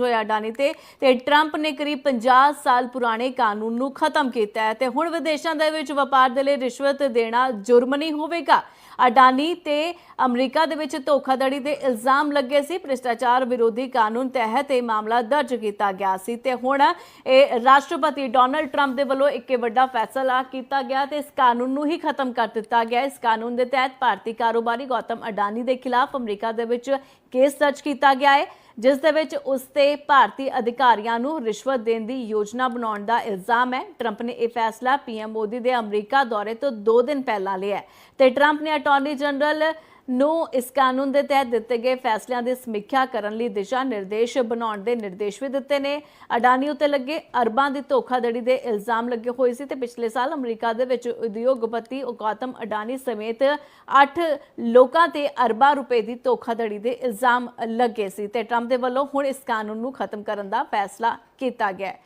ਹੋਇਆ ਅਡਾਨੀ ਤੇ ਤੇ ਟਰੰਪ ਨੇ ਕਰੀਬ 50 ਸਾਲ ਪੁਰਾਣੇ ਕਾਨੂੰਨ ਨੂੰ ਖਤਮ ਕੀਤਾ ਹੈ। ਤੇ ਹੁਣ ਵਿਦੇਸ਼ਾਂ ਦੇ ਵਿੱਚ ਵਪਾਰ ਦੇ ਲਈ ਰਿਸ਼ਵਤ ਦੇਣਾ ਜੁਰਮ ਨਹੀਂ ਹੋਵੇਗਾ। ਅਡਾਨੀ ਤੇ ਅਮਰੀਕਾ ਦੇ ਵਿੱਚ ਧੋਖਾਧੜੀ ਦੇ ਇਲਜ਼ਾਮ ਲੱਗੇ ਸੀ। ਭ੍ਰਿਸ਼ਟਾਚਾਰ ਵਿਰੋਧੀ ਕਾਨੂੰਨ ਤਹਿਤ ਇਹ ਮਾਮਲਾ ਦਰਜ ਕੀਤਾ ਗਿਆ ਸੀ। ਤੇ ਹੁਣ ਇਹ ਰਾਸ਼ਟਰਪਤੀ ਡੋਨਲਡ ਟਰੰਪ ਦੇ ਵੱਲੋਂ ਇੱਕ ਵੱਡਾ ਫੈਸਲਾ ਕੀਤਾ ਗਿਆ ਤੇ ਇਸ ਕਾਨੂੰਨ ਨੂੰ ਹੀ ਖਤਮ ਕਰ ਦਿੱਤਾ ਗਿਆ। ਇਸ ਕਾਨੂੰਨ ਦੇ ਤਹਿਤ ਭਾਰਤੀ ਕਾਰੋਬਾਰੀ ਗੌਤਮ ਅਡਾਨੀ ਦੇ ਖਿਲਾਫ ਅਮਰੀਕਾ ਦੇ ਵਿੱਚ ਕੇਸ ਦਰਜ ਕੀਤਾ ਗਿਆ ਹੈ। ਜਿਸ ਦੇ ਵਿੱਚ ਉਸ ਤੇ ਭਾਰਤੀ ਅਧਿਕਾਰੀਆਂ ਨੂੰ ਰਿਸ਼ਵਤ ਦੇਣ ਦੀ ਯੋਜਨਾ ਬਣਾਉਣ ਦਾ ਇਲਜ਼ਾਮ ਹੈ। ਟਰੰਪ ਨੇ ਇਹ ਫੈਸਲਾ ਪੀਐਮ ਮੋਦੀ ਦੇ ਅਮਰੀਕਾ ਦੌਰੇ ਤੋਂ 2 ਦਿਨ ਪਹਿਲਾਂ ਲਿਆ ਤੇ ਟਰੰਪ ਨੇ ਅਟਾਰਨੀ ਜਨਰਲ ਨੂੰ ਇਸ ਕਾਨੂੰਨ ਦੇ ਤਹਿਤ ਦਿੱਤੇ ਗਏ ਫੈਸਲਿਆਂ ਦੀ ਸਮੀਖਿਆ ਕਰਨ ਲਈ ਦਿਸ਼ਾ ਨਿਰਦੇਸ਼ ਬਣਾਉਣ ਦੇ ਨਿਰਦੇਸ਼ ਵੀ ਦਿੱਤੇ ਨੇ। ਅਡਾਨੀ ਉੱਤੇ ਲੱਗੇ ਅਰਬਾਂ ਦੀ ਧੋਖਾਧੜੀ ਦੇ ਇਲਜ਼ਾਮ ਲੱਗੇ ਹੋਏ ਸੀ ਤੇ ਪਿਛਲੇ ਸਾਲ ਅਮਰੀਕਾ ਦੇ ਵਿੱਚ ਉਦਯੋਗਪਤੀ ਗੌਤਮ ਅਡਾਨੀ ਸਮੇਤ 8 ਲੋਕਾਂ ਤੇ ਅਰਬਾਂ ਰੁਪਏ ਦੀ ਧੋਖਾਧੜੀ ਦੇ ਇਲਜ਼ਾਮ ਲੱਗੇ ਸੀ ਤੇ ਟਰੰਪ ਦੇ ਵੱਲੋਂ ਹੁਣ ਇਸ ਕਾਨੂੰਨ ਨੂੰ ਖਤਮ ਕਰਨ ਦਾ ਫੈਸਲਾ ਕੀਤਾ ਗਿਆ ਹੈ।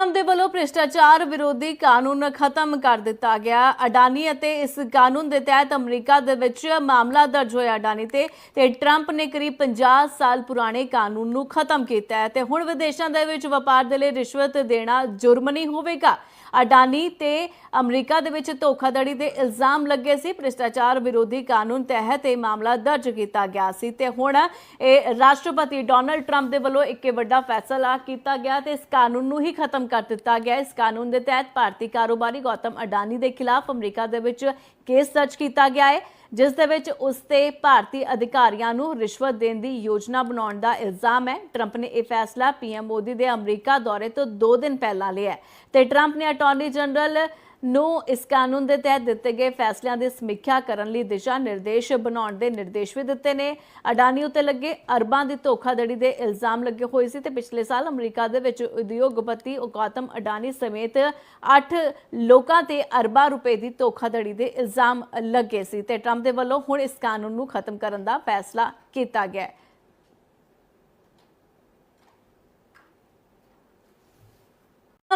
ਟਰੰਪ ਦੇ ਵੱਲੋਂ ਭ੍ਰਿਸ਼ਟਾਚਾਰ ਵਿਰੋਧੀ ਕਾਨੂੰਨ ਖਤਮ ਕਰ ਦਿੱਤਾ ਗਿਆ। ਅਡਾਨੀ ਅਤੇ ਇਸ ਕਾਨੂੰਨ ਦੇ ਤਹਿਤ ਅਮਰੀਕਾ ਦੇ ਵਿੱਚ ਮਾਮਲਾ ਦਰਜ ਹੋਇਆ ਅਡਾਨੀ ਤੇ ਤੇ ਟਰੰਪ ਨੇ ਕਰੀਬ 50 ਸਾਲ ਪੁਰਾਣੇ ਕਾਨੂੰਨ ਨੂੰ ਖਤਮ ਕੀਤਾ ਹੈ। ਤੇ ਹੁਣ ਵਿਦੇਸ਼ਾਂ ਦੇ ਵਿੱਚ ਵਪਾਰ ਦੇ ਲਈ ਰਿਸ਼ਵਤ ਦੇਣਾ ਜੁਰਮ ਨਹੀਂ ਹੋਵੇਗਾ। ਅਡਾਨੀ ਤੇ ਅਮਰੀਕਾ ਦੇ ਵਿੱਚ ਧੋਖਾਧੜੀ ਦੇ ਇਲਜ਼ਾਮ ਲੱਗੇ ਸੀ। ਭ੍ਰਿਸ਼ਟਾਚਾਰ ਵਿਰੋਧੀ ਕਾਨੂੰਨ ਤਹਿਤ ਇਹ ਮਾਮਲਾ ਦਰਜ ਕੀਤਾ ਗਿਆ ਸੀ ਤੇ ਹੁਣ ਇਹ ਰਾਸ਼ਟਰਪਤੀ ਡੋਨਲਡ ਟਰੰਪ ਦੇ ਵੱਲੋਂ ਇੱਕ ਵੱਡਾ ਫੈਸਲਾ ਕੀਤਾ ਗਿਆ ਤੇ ਇਸ ਕਾਨੂੰਨ ਨੂੰ ਹੀ ਖਤਮ ਕਰ ਦਿੱਤਾ ਗਿਆ। ਇਸ ਕਾਨੂੰਨ ਦੇ ਤਹਿਤ ਭਾਰਤੀ ਕਾਰੋਬਾਰੀ ਗੌਤਮ ਅਡਾਨੀ ਦੇ ਖਿਲਾਫ ਅਮਰੀਕਾ ਦੇ ਵਿੱਚ ਕੇਸ ਦਰਜ ਕੀਤਾ ਗਿਆ ਹੈ। ਜਿਸ ਦੇ ਵਿੱਚ ਉਸ ਤੇ ਭਾਰਤੀ ਅਧਿਕਾਰੀਆਂ ਨੂੰ ਰਿਸ਼ਵਤ ਦੇਣ ਦੀ ਯੋਜਨਾ ਬਣਾਉਣ ਦਾ ਇਲਜ਼ਾਮ ਹੈ। ਟਰੰਪ ਨੇ ਇਹ ਫੈਸਲਾ ਪੀਐਮ ਮੋਦੀ ਦੇ ਅਮਰੀਕਾ ਦੌਰੇ ਤੋਂ 2 ਦਿਨ ਪਹਿਲਾਂ ਲਿਆ ਤੇ ਟਰੰਪ ਨੇ ਅਟਾਰਨੀ ਜਨਰਲ ਨੂੰ ਇਸ ਕਾਨੂੰਨ ਦੇ ਤਹਿਤ ਦਿੱਤੇ ਗਏ ਫੈਸਲਿਆਂ ਦੀ ਸਮੀਖਿਆ ਕਰਨ ਲਈ ਦਿਸ਼ਾ ਨਿਰਦੇਸ਼ ਬਣਾਉਣ ਦੇ ਨਿਰਦੇਸ਼ ਵੀ ਦਿੱਤੇ ਨੇ। ਅਡਾਨੀ ਉੱਤੇ ਲੱਗੇ ਅਰਬਾਂ ਦੀ ਧੋਖਾਧੜੀ ਦੇ ਇਲਜ਼ਾਮ ਲੱਗੇ ਹੋਏ ਸੀ ਤੇ ਪਿਛਲੇ ਸਾਲ ਅਮਰੀਕਾ ਦੇ ਵਿੱਚ ਉਦਯੋਗਪਤੀ ਗੌਤਮ ਅਡਾਨੀ ਸਮੇਤ 8 ਲੋਕਾਂ ਤੇ ਅਰਬਾਂ ਰੁਪਏ ਦੀ ਧੋਖਾਧੜੀ ਦੇ ਇਲਜ਼ਾਮ ਲੱਗੇ ਸੀ ਤੇ ਟਰੰਪ ਦੇ ਵੱਲੋਂ ਹੁਣ ਇਸ ਕਾਨੂੰਨ ਨੂੰ ਖਤਮ ਕਰਨ ਦਾ ਫੈਸਲਾ ਕੀਤਾ ਗਿਆ ਹੈ।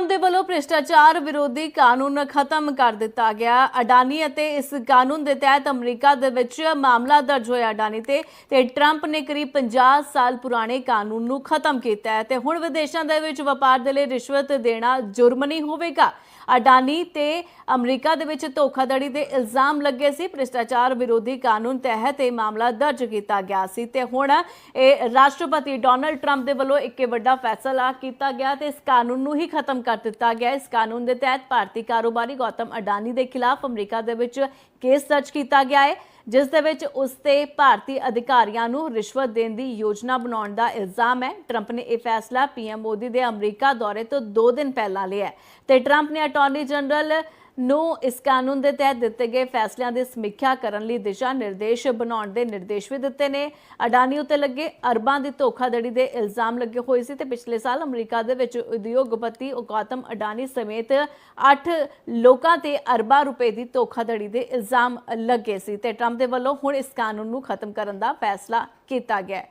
ਟਰੰਪ ਦੇ ਵੱਲੋਂ ਭ੍ਰਿਸ਼ਟਾਚਾਰ ਵਿਰੋਧੀ ਕਾਨੂੰਨ ਖਤਮ ਕਰ ਦਿੱਤਾ ਗਿਆ। ਅਡਾਨੀ ਅਤੇ ਇਸ ਕਾਨੂੰਨ ਦੇ ਤਹਿਤ ਅਮਰੀਕਾ ਦੇ ਵਿੱਚ ਮਾਮਲਾ ਦਰਜ ਹੋਇਆ ਅਡਾਨੀ ਤੇ ਤੇ ਟਰੰਪ ਨੇ ਕਰੀਬ 50 ਸਾਲ ਪੁਰਾਣੇ ਕਾਨੂੰਨ ਨੂੰ ਖਤਮ ਕੀਤਾ ਹੈ। ਤੇ ਹੁਣ ਵਿਦੇਸ਼ਾਂ ਦੇ ਵਿੱਚ ਵਪਾਰ ਦੇ ਲਈ ਰਿਸ਼ਵਤ ਦੇਣਾ ਜੁਰਮ ਨਹੀਂ ਹੋਵੇਗਾ। ਅਡਾਨੀ ਤੇ ਅਮਰੀਕਾ ਦੇ ਵਿੱਚ ਧੋਖਾਧੜੀ ਦੇ ਇਲਜ਼ਾਮ ਲੱਗੇ ਸੀ। ਭ੍ਰਿਸ਼ਟਾਚਾਰ ਵਿਰੋਧੀ ਕਾਨੂੰਨ ਤਹਿਤ ਇਹ ਮਾਮਲਾ ਦਰਜ ਕੀਤਾ ਗਿਆ ਸੀ ਤੇ ਹੁਣ ਇਹ ਰਾਸ਼ਟਰਪਤੀ ਡੋਨਲਡ ਟਰੰਪ ਦੇ ਵੱਲੋਂ ਇੱਕ ਵੱਡਾ ਫੈਸਲਾ ਕੀਤਾ ਗਿਆ ਤੇ ਇਸ ਕਾਨੂੰਨ ਨੂੰ ਹੀ ਖਤਮ ਕਰ ਦਿੱਤਾ ਗਿਆ। ਇਸ ਕਾਨੂੰਨ ਦੇ ਤਹਿਤ ਭਾਰਤੀ ਕਾਰੋਬਾਰੀ ਗੌਤਮ ਅਡਾਨੀ ਦੇ ਖਿਲਾਫ ਅਮਰੀਕਾ ਦੇ ਵਿੱਚ ਕੇਸ ਦਰਜ ਕੀਤਾ ਗਿਆ ਹੈ। ਜਿਸ ਦੇ ਵਿੱਚ ਉਸ ਤੇ ਭਾਰਤੀ ਅਧਿਕਾਰੀਆਂ ਨੂੰ ਰਿਸ਼ਵਤ ਦੇਣ ਦੀ ਯੋਜਨਾ ਬਣਾਉਣ ਦਾ ਇਲਜ਼ਾਮ ਹੈ। ਟਰੰਪ ਨੇ ਇਹ ਫੈਸਲਾ ਪੀਐਮ ਮੋਦੀ ਦੇ ਅਮਰੀਕਾ ਦੌਰੇ ਤੋਂ 2 ਦਿਨ ਪਹਿਲਾਂ ਲਿਆ ਤੇ ਟਰੰਪ ਨੇ ਅਟਾਰਨੀ ਜਨਰਲ ਨੂੰ ਇਸ ਕਾਨੂੰਨ ਦੇ ਤਹਿਤ ਦਿੱਤੇ ਗਏ ਫੈਸਲਿਆਂ ਦੀ ਸਮੀਖਿਆ ਕਰਨ ਲਈ ਦਿਸ਼ਾ ਨਿਰਦੇਸ਼ ਬਣਾਉਣ ਦੇ ਨਿਰਦੇਸ਼ ਵੀ ਦਿੱਤੇ ਨੇ। ਅਡਾਨੀ ਉੱਤੇ ਲੱਗੇ ਅਰਬਾਂ ਦੀ ਧੋਖਾਧੜੀ ਦੇ ਇਲਜ਼ਾਮ ਲੱਗੇ ਹੋਏ ਸੀ ਤੇ ਪਿਛਲੇ ਸਾਲ ਅਮਰੀਕਾ ਦੇ ਵਿੱਚ ਉਦਯੋਗਪਤੀ ਗੌਤਮ ਅਡਾਨੀ ਸਮੇਤ 8 ਲੋਕਾਂ ਤੇ ਅਰਬਾਂ ਰੁਪਏ ਦੀ ਧੋਖਾਧੜੀ ਦੇ ਇਲਜ਼ਾਮ ਲੱਗੇ ਸੀ ਤੇ ਟਰੰਪ ਦੇ ਵੱਲੋਂ ਹੁਣ ਇਸ ਕਾਨੂੰਨ ਨੂੰ ਖਤਮ ਕਰਨ ਦਾ ਫੈਸਲਾ ਕੀਤਾ ਗਿਆ ਹੈ।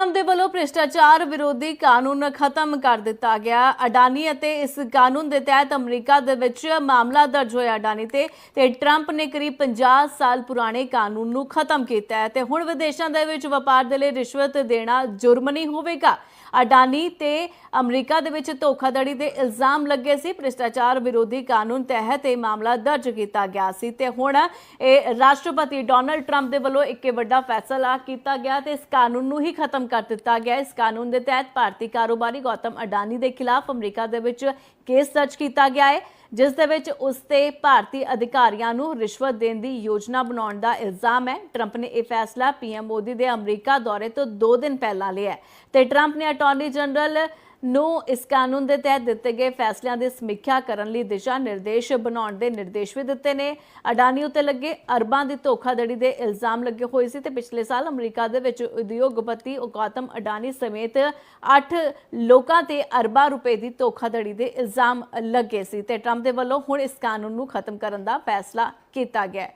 ਟਰੰਪ ਦੇ ਵੱਲੋਂ ਭ੍ਰਿਸ਼ਟਾਚਾਰ ਵਿਰੋਧੀ ਕਾਨੂੰਨ ਖਤਮ ਕਰ ਦਿੱਤਾ ਗਿਆ। ਅਡਾਨੀ ਅਤੇ ਇਸ ਕਾਨੂੰਨ ਦੇ ਤਹਿਤ ਅਮਰੀਕਾ ਦੇ ਵਿੱਚ ਮਾਮਲਾ ਦਰਜ ਹੋਇਆ ਅਡਾਨੀ ਤੇ ਤੇ ਟਰੰਪ ਨੇ ਕਰੀਬ 50 ਸਾਲ ਪੁਰਾਣੇ ਕਾਨੂੰਨ ਨੂੰ ਖਤਮ ਕੀਤਾ ਹੈ। ਤੇ ਹੁਣ ਵਿਦੇਸ਼ਾਂ ਦੇ ਵਿੱਚ ਵਪਾਰ ਦੇ ਲਈ ਰਿਸ਼ਵਤ ਦੇਣਾ ਜੁਰਮ ਨਹੀਂ ਹੋਵੇਗਾ। ਅਡਾਨੀ ਤੇ ਅਮਰੀਕਾ ਦੇ ਵਿੱਚ ਧੋਖਾਧੜੀ ਦੇ ਇਲਜ਼ਾਮ ਲੱਗੇ ਸੀ। ਭ੍ਰਿਸ਼ਟਾਚਾਰ ਵਿਰੋਧੀ ਕਾਨੂੰਨ ਤਹਿਤ ਇਹ ਮਾਮਲਾ ਦਰਜ ਕੀਤਾ ਗਿਆ ਸੀ ਤੇ ਹੁਣ ਇਹ ਰਾਸ਼ਟਰਪਤੀ ਡੋਨਲਡ ਟਰੰਪ ਦੇ ਵੱਲੋਂ ਇੱਕ ਵੱਡਾ ਫੈਸਲਾ ਕੀਤਾ ਗਿਆ ਤੇ ਇਸ ਕਾਨੂੰਨ ਨੂੰ ਹੀ ਖਤਮ ਕਰ ਦਿੱਤਾ ਗਿਆ। ਇਸ ਕਾਨੂੰਨ ਦੇ ਤਹਿਤ ਭਾਰਤੀ ਕਾਰੋਬਾਰੀ ਗੌਤਮ ਅਡਾਨੀ ਦੇ ਖਿਲਾਫ ਅਮਰੀਕਾ ਦੇ ਵਿੱਚ ਕੇਸ ਦਰਜ ਕੀਤਾ ਗਿਆ ਹੈ। ਜਿਸ ਦੇ ਵਿੱਚ ਉਸ ਤੇ ਭਾਰਤੀ ਅਧਿਕਾਰੀਆਂ ਨੂੰ ਰਿਸ਼ਵਤ ਦੇਣ ਦੀ ਯੋਜਨਾ ਬਣਾਉਣ ਦਾ ਇਲਜ਼ਾਮ ਹੈ। ਟਰੰਪ ਨੇ ਇਹ ਫੈਸਲਾ ਪੀਐਮ ਮੋਦੀ ਦੇ ਅਮਰੀਕਾ ਦੌਰੇ ਤੋਂ 2 ਦਿਨ ਪਹਿਲਾਂ ਲਿਆ ਤੇ ਟਰੰਪ ਨੇ ਅਟਾਰਨੀ ਜਨਰਲ ਨੂੰ ਇਸ ਕਾਨੂੰਨ ਦੇ ਤਹਿਤ ਦਿੱਤੇ ਗਏ ਫੈਸਲਿਆਂ ਦੀ ਸਮੀਖਿਆ ਕਰਨ ਲਈ ਦਿਸ਼ਾ ਨਿਰਦੇਸ਼ ਬਣਾਉਣ ਦੇ ਨਿਰਦੇਸ਼ ਵੀ ਦਿੱਤੇ ਨੇ। ਅਡਾਨੀ ਉੱਤੇ ਲੱਗੇ ਅਰਬਾਂ ਦੀ ਧੋਖਾਧੜੀ ਦੇ ਇਲਜ਼ਾਮ ਲੱਗੇ ਹੋਏ ਸੀ ਤੇ ਪਿਛਲੇ ਸਾਲ ਅਮਰੀਕਾ ਦੇ ਵਿੱਚ ਉਦਯੋਗਪਤੀ ਗੌਤਮ ਅਡਾਨੀ ਸਮੇਤ 8 ਲੋਕਾਂ ਤੇ ਅਰਬਾਂ ਰੁਪਏ ਦੀ ਧੋਖਾਧੜੀ ਦੇ ਇਲਜ਼ਾਮ ਲੱਗੇ ਸੀ ਤੇ ਟਰੰਪ ਦੇ ਵੱਲੋਂ ਹੁਣ ਇਸ ਕਾਨੂੰਨ ਨੂੰ ਖਤਮ ਕਰਨ ਦਾ ਫੈਸਲਾ ਕੀਤਾ ਗਿਆ ਹੈ।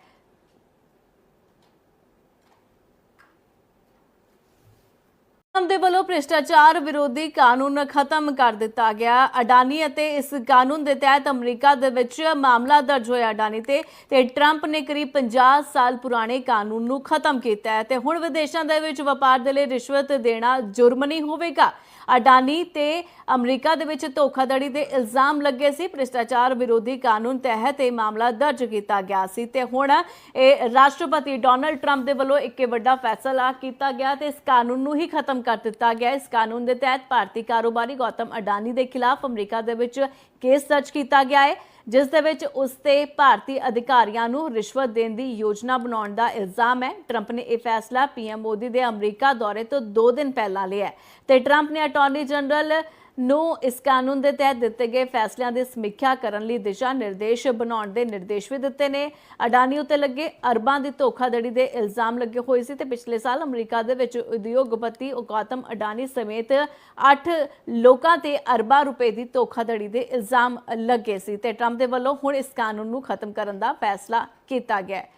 ਟਰੰਪ ਦੇ ਵੱਲੋਂ ਭ੍ਰਿਸ਼ਟਾਚਾਰ ਵਿਰੋਧੀ ਕਾਨੂੰਨ ਖਤਮ ਕਰ ਦਿੱਤਾ ਗਿਆ। ਅਡਾਨੀ ਅਤੇ ਇਸ ਕਾਨੂੰਨ ਦੇ ਤਹਿਤ ਅਮਰੀਕਾ ਦੇ ਵਿੱਚ ਮਾਮਲਾ ਦਰਜ ਹੋਇਆ ਅਡਾਨੀ ਤੇ ਤੇ ਟਰੰਪ ਨੇ ਕਰੀਬ 50 ਸਾਲ ਪੁਰਾਣੇ ਕਾਨੂੰਨ ਨੂੰ ਖਤਮ ਕੀਤਾ ਹੈ। ਤੇ ਹੁਣ ਵਿਦੇਸ਼ਾਂ ਦੇ ਵਿੱਚ ਵਪਾਰ ਦੇ ਲਈ ਰਿਸ਼ਵਤ ਦੇਣਾ ਜੁਰਮ ਨਹੀਂ ਹੋਵੇਗਾ। ਅਡਾਨੀ ਤੇ ਅਮਰੀਕਾ ਦੇ ਵਿੱਚ ਧੋਖਾਧੜੀ ਦੇ ਇਲਜ਼ਾਮ ਲੱਗੇ ਸੀ। ਭ੍ਰਿਸ਼ਟਾਚਾਰ ਵਿਰੋਧੀ ਕਾਨੂੰਨ ਤਹਿਤ ਇਹ ਮਾਮਲਾ ਦਰਜ ਕੀਤਾ ਗਿਆ ਸੀ। ਤੇ ਹੁਣ ਇਹ ਰਾਸ਼ਟਰਪਤੀ ਡੋਨਲਡ ਟਰੰਪ ਦੇ ਵੱਲੋਂ ਇੱਕ ਵੱਡਾ ਫੈਸਲਾ ਕੀਤਾ ਗਿਆ ਤੇ ਇਸ ਕਾਨੂੰਨ ਨੂੰ ਹੀ ਖਤਮ ਕਰ ਦਿੱਤਾ ਗਿਆ। ਇਸ ਕਾਨੂੰਨ ਦੇ ਤਹਿਤ ਭਾਰਤੀ ਕਾਰੋਬਾਰੀ ਗੌਤਮ ਅਡਾਨੀ ਦੇ ਖਿਲਾਫ ਅਮਰੀਕਾ ਦੇ ਵਿੱਚ ਕੇਸ ਦਰਜ ਕੀਤਾ ਗਿਆ ਹੈ, ਜਿਸ ਦੇ ਵਿੱਚ ਉਸ ਤੇ ਭਾਰਤੀ ਅਧਿਕਾਰੀਆਂ ਨੂੰ ਰਿਸ਼ਵਤ ਦੇਣ ਦੀ ਯੋਜਨਾ ਬਣਾਉਣ ਦਾ ਇਲਜ਼ਾਮ ਹੈ। ਟਰੰਪ ਨੇ ਇਹ ਫੈਸਲਾ ਪੀਐਮ ਮੋਦੀ ਦੇ ਅਮਰੀਕਾ ਦੌਰੇ ਤੋਂ 2 ਦਿਨ ਪਹਿਲਾਂ ਲਿਆ ਤੇ ਟਰੰਪ ਨੇ ਅਟਾਰਨੀ ਜਨਰਲ ਨੂੰ ਇਸ ਕਾਨੂੰਨ ਦੇ ਤਹਿਤ ਦਿੱਤੇ ਗਏ ਫੈਸਲਿਆਂ ਦੀ ਸਮੀਖਿਆ ਕਰਨ ਲਈ ਦਿਸ਼ਾ ਨਿਰਦੇਸ਼ ਬਣਾਉਣ ਦੇ ਨਿਰਦੇਸ਼ ਵੀ ਦਿੱਤੇ ਨੇ। ਅਡਾਨੀ ਉੱਤੇ ਲੱਗੇ ਅਰਬਾਂ ਦੀ ਧੋਖਾਧੜੀ ਦੇ ਇਲਜ਼ਾਮ ਲੱਗੇ ਹੋਏ ਸੀ ਤੇ ਪਿਛਲੇ ਸਾਲ ਅਮਰੀਕਾ ਦੇ ਵਿੱਚ ਉਦਯੋਗਪਤੀ ਗੌਤਮ ਅਡਾਨੀ ਸਮੇਤ 8 ਲੋਕਾਂ ਤੇ ਅਰਬਾਂ ਰੁਪਏ ਦੀ ਧੋਖਾਧੜੀ ਦੇ ਇਲਜ਼ਾਮ ਲੱਗੇ ਸੀ ਤੇ ਟਰੰਪ ਦੇ ਵੱਲੋਂ ਹੁਣ ਇਸ ਕਾਨੂੰਨ ਨੂੰ ਖਤਮ ਕਰਨ ਦਾ ਫੈਸਲਾ ਕੀਤਾ ਗਿਆ ਹੈ।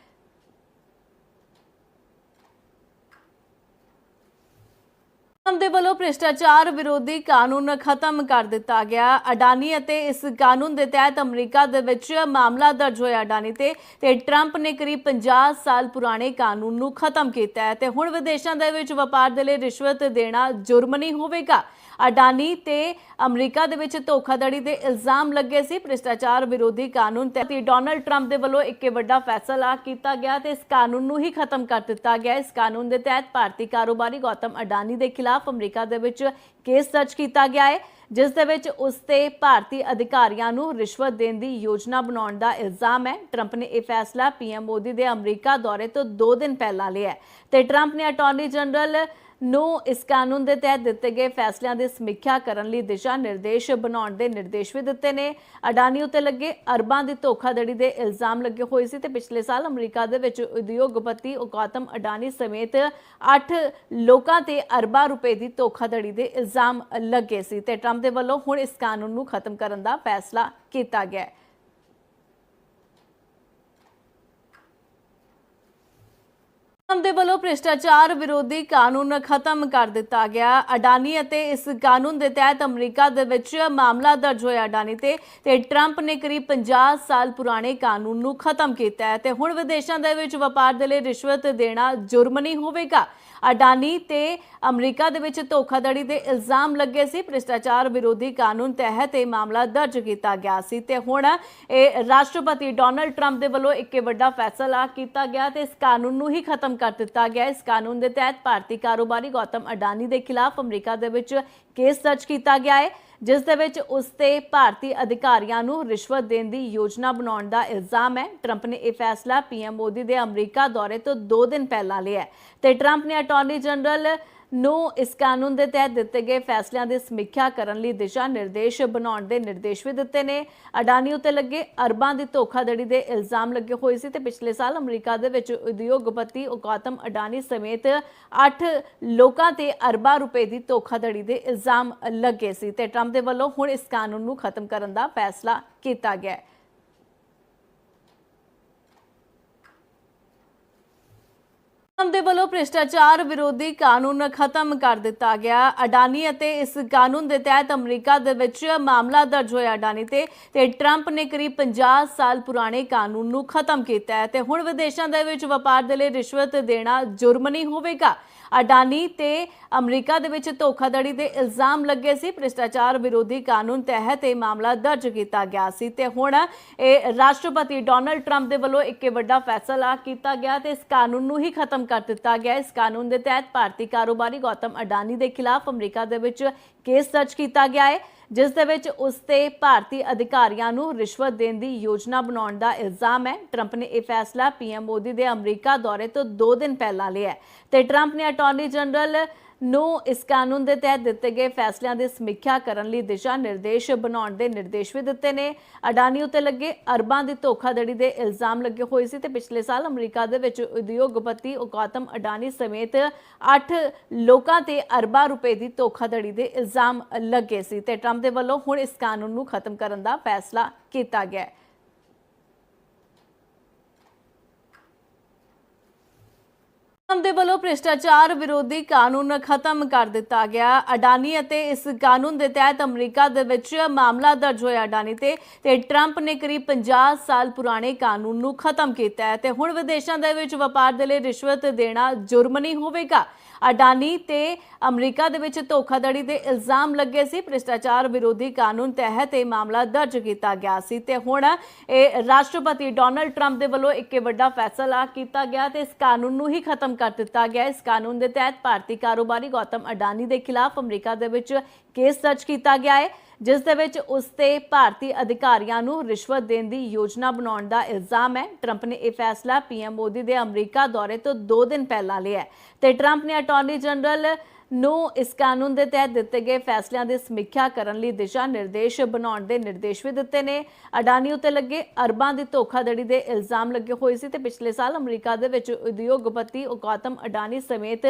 ਟਰੰਪ ਦੇ ਵੱਲੋਂ ਭ੍ਰਿਸ਼ਟਾਚਾਰ ਵਿਰੋਧੀ ਕਾਨੂੰਨ ਖਤਮ ਕਰ ਦਿੱਤਾ ਗਿਆ। ਅਡਾਨੀ ਅਤੇ ਇਸ ਕਾਨੂੰਨ ਦੇ ਤਹਿਤ ਅਮਰੀਕਾ ਦੇ ਵਿੱਚ ਮਾਮਲਾ ਦਰਜ ਹੋਇਆ ਅਡਾਨੀ ਤੇ ਤੇ ਟਰੰਪ ਨੇ ਕਰੀਬ 50 ਸਾਲ ਪੁਰਾਣੇ ਕਾਨੂੰਨ ਨੂੰ ਖਤਮ ਕੀਤਾ ਹੈ। ਤੇ ਹੁਣ ਵਿਦੇਸ਼ਾਂ ਦੇ ਵਿੱਚ ਵਪਾਰ ਦੇ ਲਈ ਰਿਸ਼ਵਤ ਦੇਣਾ ਜੁਰਮ ਨਹੀਂ ਹੋਵੇਗਾ। ਅਡਾਨੀ ਤੇ ਅਮਰੀਕਾ ਦੇ ਵਿੱਚ ਧੋਖਾਧੜੀ ਦੇ ਇਲਜ਼ਾਮ ਲੱਗੇ ਸੀ। ਭ੍ਰਿਸ਼ਟਾਚਾਰ ਵਿਰੋਧੀ ਕਾਨੂੰਨ ਤਹਿਤ ਡੋਨਲਡ ਟਰੰਪ ਦੇ ਵੱਲੋਂ ਇੱਕ ਵੱਡਾ ਫੈਸਲਾ ਕੀਤਾ ਗਿਆ ਤੇ ਇਸ ਕਾਨੂੰਨ ਨੂੰ ਹੀ ਖਤਮ ਕਰ ਦਿੱਤਾ ਗਿਆ। ਇਸ ਕਾਨੂੰਨ ਦੇ ਤਹਿਤ ਭਾਰਤੀ ਕਾਰੋਬਾਰੀ ਗੌਤਮ ਅਡਾਨੀ ਦੇ ਖਿਲਾਫ ਅਮਰੀਕਾ ਦੇ ਵਿੱਚ ਕੇਸ ਦਰਜ ਕੀਤਾ ਗਿਆ ਹੈ, ਜਿਸ ਦੇ ਵਿੱਚ ਉਸ ਤੇ ਭਾਰਤੀ ਅਧਿਕਾਰੀਆਂ ਨੂੰ ਰਿਸ਼ਵਤ ਦੇਣ ਦੀ ਯੋਜਨਾ ਬਣਾਉਣ ਦਾ ਇਲਜ਼ਾਮ ਹੈ। ਟਰੰਪ ਨੇ ਇਹ ਫੈਸਲਾ ਪੀਐਮ ਮੋਦੀ ਦੇ ਅਮਰੀਕਾ ਦੌਰੇ ਤੋਂ 2 ਦਿਨ ਪਹਿਲਾਂ ਲਿਆ ਤੇ ਟਰੰਪ ਨੇ ਅਟਾਰਨੀ ਜਨਰਲ ਨੂੰ ਇਸ ਕਾਨੂੰਨ ਦੇ ਤਹਿਤ ਦਿੱਤੇ ਗਏ ਫੈਸਲਿਆਂ ਦੀ ਸਮੀਖਿਆ ਕਰਨ ਲਈ ਦਿਸ਼ਾ ਨਿਰਦੇਸ਼ ਬਣਾਉਣ ਦੇ ਨਿਰਦੇਸ਼ ਵੀ ਦਿੱਤੇ ਨੇ। ਅਡਾਨੀ ਉੱਤੇ ਲੱਗੇ ਅਰਬਾਂ ਦੀ ਧੋਖਾਧੜੀ ਦੇ ਇਲਜ਼ਾਮ ਲੱਗੇ ਹੋਏ ਸੀ ਤੇ ਪਿਛਲੇ ਸਾਲ ਅਮਰੀਕਾ ਦੇ ਵਿੱਚ ਉਦਯੋਗਪਤੀ ਗੌਤਮ ਅਡਾਨੀ ਸਮੇਤ 8 ਲੋਕਾਂ ਤੇ ਅਰਬਾਂ ਰੁਪਏ ਦੀ ਧੋਖਾਧੜੀ ਦੇ ਇਲਜ਼ਾਮ ਲੱਗੇ ਸੀ ਤੇ ਟਰੰਪ ਦੇ ਵੱਲੋਂ ਹੁਣ ਇਸ ਕਾਨੂੰਨ ਨੂੰ ਖਤਮ ਕਰਨ ਦਾ ਫੈਸਲਾ ਕੀਤਾ ਗਿਆ ਹੈ ਟਰੰਪ ਦੇ ਵੱਲੋਂ ਭ੍ਰਿਸ਼ਟਾਚਾਰ ਵਿਰੋਧੀ ਕਾਨੂੰਨ ਖਤਮ ਕਰ ਦਿੱਤਾ ਗਿਆ। ਅਡਾਨੀ ਅਤੇ ਇਸ ਕਾਨੂੰਨ ਦੇ ਤਹਿਤ ਅਮਰੀਕਾ ਦੇ ਵਿੱਚ ਮਾਮਲਾ ਦਰਜ ਹੋਇਆ ਅਡਾਨੀ ਤੇ ਤੇ ਟਰੰਪ ਨੇ ਕਰੀਬ 50 ਸਾਲ ਪੁਰਾਣੇ ਕਾਨੂੰਨ ਨੂੰ ਖਤਮ ਕੀਤਾ ਹੈ। ਤੇ ਹੁਣ ਵਿਦੇਸ਼ਾਂ ਦੇ ਵਿੱਚ ਵਪਾਰ ਦੇ ਲਈ ਰਿਸ਼ਵਤ ਦੇਣਾ ਜੁਰਮ ਨਹੀਂ ਹੋਵੇਗਾ। ਅਡਾਨੀ ਤੇ ਅਮਰੀਕਾ ਦੇ ਵਿੱਚ ਧੋਖਾਧੜੀ ਦੇ ਇਲਜ਼ਾਮ ਲੱਗੇ ਸੀ। ਭ੍ਰਿਸ਼ਟਾਚਾਰ ਵਿਰੋਧੀ ਕਾਨੂੰਨ ਤਹਿਤ ਇਹ ਮਾਮਲਾ ਦਰਜ ਕੀਤਾ ਗਿਆ ਸੀ। ਤੇ ਹੁਣ ਇਹ ਰਾਸ਼ਟਰਪਤੀ ਡੋਨਲਡ ਟਰੰਪ ਦੇ ਵੱਲੋਂ ਇੱਕ ਵੱਡਾ ਫੈਸਲਾ ਕੀਤਾ ਗਿਆ ਤੇ ਇਸ ਕਾਨੂੰਨ ਨੂੰ ਹੀ ਖਤਮ ਕਰ ਦਿੱਤਾ ਗਿਆ ਇਸ ਕਾਨੂੰਨ ਦੇ ਤਹਿਤ ਭਾਰਤੀ ਕਾਰੋਬਾਰੀ ਗੌਤਮ ਅਡਾਨੀ ਦੇ ਖਿਲਾਫ ਅਮਰੀਕਾ ਦੇ ਵਿੱਚ ਕੇਸ ਦਰਜ ਕੀਤਾ ਗਿਆ ਹੈ, ਜਿਸ ਦੇ ਵਿੱਚ ਉਸ ਤੇ ਭਾਰਤੀ ਅਧਿਕਾਰੀਆਂ ਨੂੰ ਰਿਸ਼ਵਤ ਦੇਣ ਦੀ ਯੋਜਨਾ ਬਣਾਉਣ ਦਾ ਇਲਜ਼ਾਮ ਹੈ। ਟਰੰਪ ਨੇ ਇਹ ਫੈਸਲਾ ਪੀਐਮ ਮੋਦੀ ਦੇ ਅਮਰੀਕਾ ਦੌਰੇ ਤੋਂ 2 ਦਿਨ ਪਹਿਲਾਂ ਲਿਆ ਤੇ ਟਰੰਪ ਨੇ ਅਟਾਰਨੀ ਜਨਰਲ ਨੂੰ ਇਸ ਕਾਨੂੰਨ ਦੇ ਤਹਿਤ ਦਿੱਤੇ ਗਏ ਫੈਸਲਿਆਂ ਦੀ ਸਮੀਖਿਆ ਕਰਨ ਲਈ ਦਿਸ਼ਾ ਨਿਰਦੇਸ਼ ਬਣਾਉਣ ਦੇ ਨਿਰਦੇਸ਼ ਵੀ ਦਿੱਤੇ ਨੇ। ਅਡਾਨੀ ਉੱਤੇ ਲੱਗੇ ਅਰਬਾਂ ਦੀ ਧੋਖਾਧੜੀ ਦੇ ਇਲਜ਼ਾਮ ਲੱਗੇ ਹੋਏ ਸੀ ਤੇ ਪਿਛਲੇ ਸਾਲ ਅਮਰੀਕਾ ਦੇ ਵਿੱਚ ਉਦਯੋਗਪਤੀ ਗੌਤਮ ਅਡਾਨੀ ਸਮੇਤ 8 ਲੋਕਾਂ ਤੇ ਅਰਬਾਂ ਰੁਪਏ ਦੀ ਧੋਖਾਧੜੀ ਦੇ ਇਲਜ਼ਾਮ ਲੱਗੇ ਸੀ ਤੇ ਟਰੰਪ ਦੇ ਵੱਲੋਂ ਹੁਣ ਇਸ ਕਾਨੂੰਨ ਨੂੰ ਖਤਮ ਕਰਨ ਦਾ ਫੈਸਲਾ ਕੀਤਾ ਗਿਆ ਹੈ। ਦੇ ਵੱਲੋਂ ਭ੍ਰਿਸ਼ਟਾਚਾਰ ਵਿਰੋਧੀ ਕਾਨੂੰਨ ਖਤਮ ਕਰ ਦਿੱਤਾ ਗਿਆ। ਅਡਾਨੀ ਅਤੇ ਇਸ ਕਾਨੂੰਨ ਦੇ ਤਹਿਤ ਅਮਰੀਕਾ ਦੇ ਵਿੱਚ ਮਾਮਲਾ ਦਰਜ ਹੋਇਆ ਅਡਾਨੀ ਤੇ ਤੇ ਟਰੰਪ ਨੇ ਕਰੀਬ 50 ਸਾਲ ਪੁਰਾਣੇ ਕਾਨੂੰਨ ਨੂੰ ਖਤਮ ਕੀਤਾ ਹੈ। ਤੇ ਹੁਣ ਵਿਦੇਸ਼ਾਂ ਦੇ ਵਿੱਚ ਵਪਾਰ ਦੇ ਲਈ ਰਿਸ਼ਵਤ ਦੇਣਾ ਜੁਰਮ ਨਹੀਂ ਹੋਵੇਗਾ। ਅਡਾਨੀ ਤੇ ਅਮਰੀਕਾ ਦੇ ਵਿੱਚ ਧੋਖਾਧੜੀ ਦੇ ਇਲਜ਼ਾਮ ਲੱਗੇ ਸੀ। ਭ੍ਰਿਸ਼ਟਾਚਾਰ ਵਿਰੋਧੀ ਕਾਨੂੰਨ ਤਹਿਤ ਇਹ ਮਾਮਲਾ ਦਰਜ ਕੀਤਾ ਗਿਆ ਸੀ। ਤੇ ਹੁਣ ਇਹ ਰਾਸ਼ਟਰਪਤੀ ਡੋਨਲਡ ਟਰੰਪ ਦੇ ਵੱਲੋਂ ਇੱਕ ਵੱਡਾ ਫੈਸਲਾ ਕੀਤਾ ਗਿਆ ਤੇ ਇਸ ਕਾਨੂੰਨ ਨੂੰ ਹੀ ਖਤਮ ਕਰ ਦਿੱਤਾ ਗਿਆ ਇਸ ਕਾਨੂੰਨ ਦੇ ਤਹਿਤ ਭਾਰਤੀ ਕਾਰੋਬਾਰੀ ਗੌਤਮ ਅਡਾਨੀ ਦੇ ਖਿਲਾਫ ਅਮਰੀਕਾ ਦੇ ਵਿੱਚ ਕੇਸ ਦਰਜ ਕੀਤਾ ਗਿਆ ਹੈ, ਜਿਸ ਦੇ ਵਿੱਚ ਉਸ ਤੇ ਭਾਰਤੀ ਅਧਿਕਾਰੀਆਂ ਨੂੰ ਰਿਸ਼ਵਤ ਦੇਣ ਦੀ ਯੋਜਨਾ ਬਣਾਉਣ ਦਾ ਇਲਜ਼ਾਮ ਹੈ। ਟਰੰਪ ਨੇ ਇਹ ਫੈਸਲਾ ਪੀਐਮ ਮੋਦੀ ਦੇ ਅਮਰੀਕਾ ਦੌਰੇ ਤੋਂ 2 ਦਿਨ ਪਹਿਲਾਂ ਲਿਆ ਤੇ ਟਰੰਪ ਨੇ ਅਟਾਰਨੀ ਜਨਰਲ ਨੂੰ ਇਸ ਕਾਨੂੰਨ ਦੇ ਤਹਿਤ ਦਿੱਤੇ ਗਏ ਫੈਸਲਿਆਂ ਦੀ ਸਮੀਖਿਆ ਕਰਨ ਲਈ ਦਿਸ਼ਾ ਨਿਰਦੇਸ਼ ਬਣਾਉਣ ਦੇ ਨਿਰਦੇਸ਼ ਵੀ ਦਿੱਤੇ ਨੇ। ਅਡਾਨੀ ਉੱਤੇ ਲੱਗੇ ਅਰਬਾਂ ਦੀ ਧੋਖਾਧੜੀ ਦੇ ਇਲਜ਼ਾਮ ਲੱਗੇ ਹੋਏ ਸੀ ਤੇ ਪਿਛਲੇ ਸਾਲ ਅਮਰੀਕਾ ਦੇ ਵਿੱਚ ਉਦਯੋਗਪਤੀ ਗੌਤਮ ਅਡਾਨੀ ਸਮੇਤ 8 ਲੋਕਾਂ ਤੇ ਅਰਬਾਂ ਰੁਪਏ ਦੀ ਧੋਖਾਧੜੀ ਦੇ ਇਲਜ਼ਾਮ ਲੱਗੇ ਸੀ ਤੇ ਟਰੰਪ ਦੇ ਵੱਲੋਂ ਹੁਣ ਇਸ ਕਾਨੂੰਨ ਨੂੰ ਖਤਮ ਕਰਨ ਦਾ ਫੈਸਲਾ ਕੀਤਾ ਗਿਆ ਹੈ। ਦੇ ਵੱਲੋਂ ਭ੍ਰਿਸ਼ਟਾਚਾਰ ਵਿਰੋਧੀ ਕਾਨੂੰਨ ਖਤਮ ਕਰ ਦਿੱਤਾ ਗਿਆ। ਅਡਾਨੀ ਅਤੇ ਇਸ ਕਾਨੂੰਨ ਦੇ ਤਹਿਤ ਅਮਰੀਕਾ ਦੇ ਵਿੱਚ ਮਾਮਲਾ ਦਰਜ ਹੋਇਆ ਅਡਾਨੀ ਤੇ ਤੇ ਟਰੰਪ ਨੇ ਕਰੀਬ 50 ਸਾਲ ਪੁਰਾਣੇ ਕਾਨੂੰਨ ਨੂੰ ਖਤਮ ਕੀਤਾ ਹੈ। ਤੇ ਹੁਣ ਵਿਦੇਸ਼ਾਂ ਦੇ ਵਿੱਚ ਵਪਾਰ ਦੇ ਲਈ ਰਿਸ਼ਵਤ ਦੇਣਾ ਜੁਰਮ ਨਹੀਂ ਹੋਵੇਗਾ। ਅਡਾਨੀ ਤੇ ਅਮਰੀਕਾ ਦੇ ਵਿੱਚ ਧੋਖਾਧੜੀ ਦੇ ਇਲਜ਼ਾਮ ਲੱਗੇ ਸੀ। ਭ੍ਰਿਸ਼ਟਾਚਾਰ ਵਿਰੋਧੀ ਕਾਨੂੰਨ ਤਹਿਤ ਇਹ ਮਾਮਲਾ ਦਰਜ ਕੀਤਾ ਗਿਆ ਸੀ ਤੇ ਹੁਣ ਇਹ ਰਾਸ਼ਟਰਪਤੀ ਡੋਨਲਡ ਟਰੰਪ ਦੇ ਵੱਲੋਂ ਇੱਕ ਵੱਡਾ ਫੈਸਲਾ ਕੀਤਾ ਗਿਆ ਤੇ ਇਸ ਕਾਨੂੰਨ ਨੂੰ ਹੀ ਖਤਮ ਕਰ ਦਿੱਤਾ ਗਿਆ। ਇਸ ਕਾਨੂੰਨ ਦੇ ਤਹਿਤ ਭਾਰਤੀ ਕਾਰੋਬਾਰੀ ਗੌਤਮ ਅਡਾਨੀ ਦੇ ਖਿਲਾਫ ਅਮਰੀਕਾ ਦੇ ਵਿੱਚ ਕੇਸ ਦਰਜ ਕੀਤਾ ਗਿਆ ਹੈ। ਜਿਸ ਦੇ ਵਿੱਚ ਉਸ ਤੇ ਭਾਰਤੀ ਅਧਿਕਾਰੀਆਂ ਨੂੰ ਰਿਸ਼ਵਤ ਦੇਣ ਦੀ ਯੋਜਨਾ ਬਣਾਉਣ ਦਾ ਇਲਜ਼ਾਮ ਹੈ। ਟਰੰਪ ਨੇ ਇਹ ਫੈਸਲਾ ਪੀਐਮ ਮੋਦੀ ਦੇ ਅਮਰੀਕਾ ਦੌਰੇ ਤੋਂ 2 ਦਿਨ ਪਹਿਲਾਂ ਲਿਆ ਹੈ ਤੇ ਟਰੰਪ ਨੇ ਅਟਾਰਨੀ ਜਨਰਲ ਨੂੰ ਇਸ ਕਾਨੂੰਨ ਦੇ ਤਹਿਤ ਦਿੱਤੇ ਗਏ ਫੈਸਲਿਆਂ ਦੀ ਸਮੀਖਿਆ ਕਰਨ ਲਈ ਦਿਸ਼ਾ ਨਿਰਦੇਸ਼ ਬਣਾਉਣ ਦੇ ਨਿਰਦੇਸ਼ ਵੀ ਦਿੱਤੇ ਨੇ। ਅਡਾਨੀ ਉੱਤੇ ਲੱਗੇ ਅਰਬਾਂ ਦੀ ਧੋਖਾਧੜੀ ਦੇ ਇਲਜ਼ਾਮ ਲੱਗੇ ਹੋਏ ਸੀ ਤੇ ਪਿਛਲੇ ਸਾਲ ਅਮਰੀਕਾ ਦੇ ਵਿੱਚ ਉਦਯੋਗਪਤੀ ਗੌਤਮ ਅਡਾਨੀ ਸਮੇਤ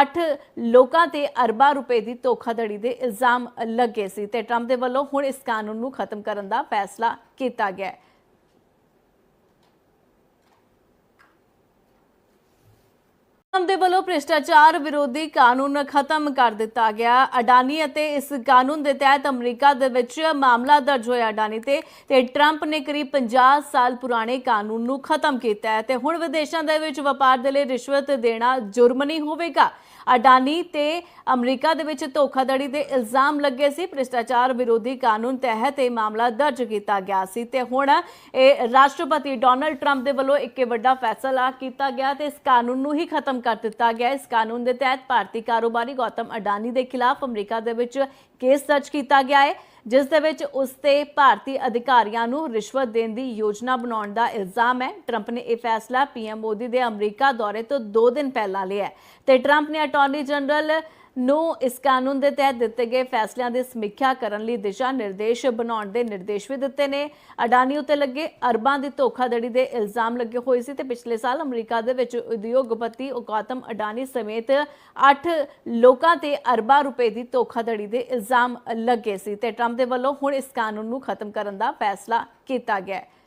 8 ਲੋਕਾਂ ਤੇ ਅਰਬਾਂ ਰੁਪਏ ਦੀ ਧੋਖਾਧੜੀ ਦੇ ਇਲਜ਼ਾਮ ਲੱਗੇ ਸੀ ਤੇ ਟਰੰਪ ਦੇ ਵੱਲੋਂ ਹੁਣ ਇਸ ਕਾਨੂੰਨ ਨੂੰ ਖਤਮ ਕਰਨ ਦਾ ਫੈਸਲਾ ਕੀਤਾ ਗਿਆ ਹੈ। ਟਰੰਪ ਦੇ ਵੱਲੋਂ ਭ੍ਰਿਸ਼ਟਾਚਾਰ ਵਿਰੋਧੀ ਕਾਨੂੰਨ ਖਤਮ ਕਰ ਦਿੱਤਾ ਗਿਆ। ਅਡਾਨੀ ਅਤੇ ਇਸ ਕਾਨੂੰਨ ਦੇ ਤਹਿਤ ਅਮਰੀਕਾ ਦੇ ਵਿੱਚ ਮਾਮਲਾ ਦਰਜ ਹੋਇਆ ਅਡਾਨੀ ਤੇ ਤੇ ਟਰੰਪ ਨੇ ਕਰੀਬ 50 ਸਾਲ ਪੁਰਾਣੇ ਕਾਨੂੰਨ ਨੂੰ ਖਤਮ ਕੀਤਾ ਹੈ। ਤੇ ਹੁਣ ਵਿਦੇਸ਼ਾਂ ਦੇ ਵਿੱਚ ਵਪਾਰ ਦੇ ਲਈ ਰਿਸ਼ਵਤ ਦੇਣਾ ਜੁਰਮ ਨਹੀਂ ਹੋਵੇਗਾ। ਅਡਾਨੀ ਤੇ ਅਮਰੀਕਾ ਦੇ ਵਿੱਚ ਧੋਖਾਧੜੀ ਦੇ ਇਲਜ਼ਾਮ ਲੱਗੇ ਸੀ। ਭ੍ਰਿਸ਼ਟਾਚਾਰ ਵਿਰੋਧੀ ਕਾਨੂੰਨ ਤਹਿਤ ਇਹ ਮਾਮਲਾ ਦਰਜ ਕੀਤਾ ਗਿਆ ਸੀ। ਤੇ ਹੁਣ ਇਹ ਰਾਸ਼ਟਰਪਤੀ ਡੋਨਲਡ ਟਰੰਪ ਦੇ ਵੱਲੋਂ ਇੱਕ ਵੱਡਾ ਫੈਸਲਾ ਕੀਤਾ ਗਿਆ ਤੇ ਇਸ ਕਾਨੂੰਨ ਨੂੰ ਹੀ ਖਤਮ ਕਰ ਦਿੱਤਾ ਗਿਆ। ਇਸ ਕਾਨੂੰਨ ਦੇ ਤਹਿਤ ਭਾਰਤੀ ਕਾਰੋਬਾਰੀ ਗੌਤਮ ਅਡਾਨੀ ਦੇ ਖਿਲਾਫ ਅਮਰੀਕਾ ਦੇ ਵਿੱਚ ਕੇਸ ਦਰਜ ਕੀਤਾ ਗਿਆ ਹੈ, ਜਿਸ ਦੇ ਵਿੱਚ ਉਸ ਤੇ ਭਾਰਤੀ ਅਧਿਕਾਰੀਆਂ ਨੂੰ ਰਿਸ਼ਵਤ ਦੇਣ ਦੀ ਯੋਜਨਾ ਬਣਾਉਣ ਦਾ ਇਲਜ਼ਾਮ ਹੈ। ਟਰੰਪ ਨੇ ਇਹ ਫੈਸਲਾ ਪੀਐਮ ਮੋਦੀ ਦੇ ਅਮਰੀਕਾ ਦੌਰੇ ਤੋਂ 2 ਦਿਨ ਪਹਿਲਾਂ ਲਿਆ ਤੇ ਟਰੰਪ ਨੇ ਅਟਾਰਨੀ ਜਨਰਲ ਨੂੰ ਇਸ ਕਾਨੂੰਨ ਦੇ ਤਹਿਤ ਦਿੱਤੇ ਗਏ ਫੈਸਲਿਆਂ ਦੀ ਸਮੀਖਿਆ ਕਰਨ ਲਈ ਦਿਸ਼ਾ ਨਿਰਦੇਸ਼ ਬਣਾਉਣ ਦੇ ਨਿਰਦੇਸ਼ ਵੀ ਦਿੱਤੇ ਨੇ। ਅਡਾਨੀ ਉੱਤੇ ਲੱਗੇ ਅਰਬਾਂ ਦੀ ਧੋਖਾਧੜੀ ਦੇ ਇਲਜ਼ਾਮ ਲੱਗੇ ਹੋਏ ਸੀ ਤੇ ਪਿਛਲੇ ਸਾਲ ਅਮਰੀਕਾ ਦੇ ਵਿੱਚ ਉਦਯੋਗਪਤੀ ਗੌਤਮ ਅਡਾਨੀ ਸਮੇਤ 8 ਲੋਕਾਂ ਤੇ ਅਰਬਾਂ ਰੁਪਏ ਦੀ ਧੋਖਾਧੜੀ ਦੇ ਇਲਜ਼ਾਮ ਲੱਗੇ ਸੀ ਤੇ ਟਰੰਪ ਦੇ ਵੱਲੋਂ ਹੁਣ ਇਸ ਕਾਨੂੰਨ ਨੂੰ ਖਤਮ ਕਰਨ ਦਾ ਫੈਸਲਾ ਕੀਤਾ ਗਿਆ ਹੈ।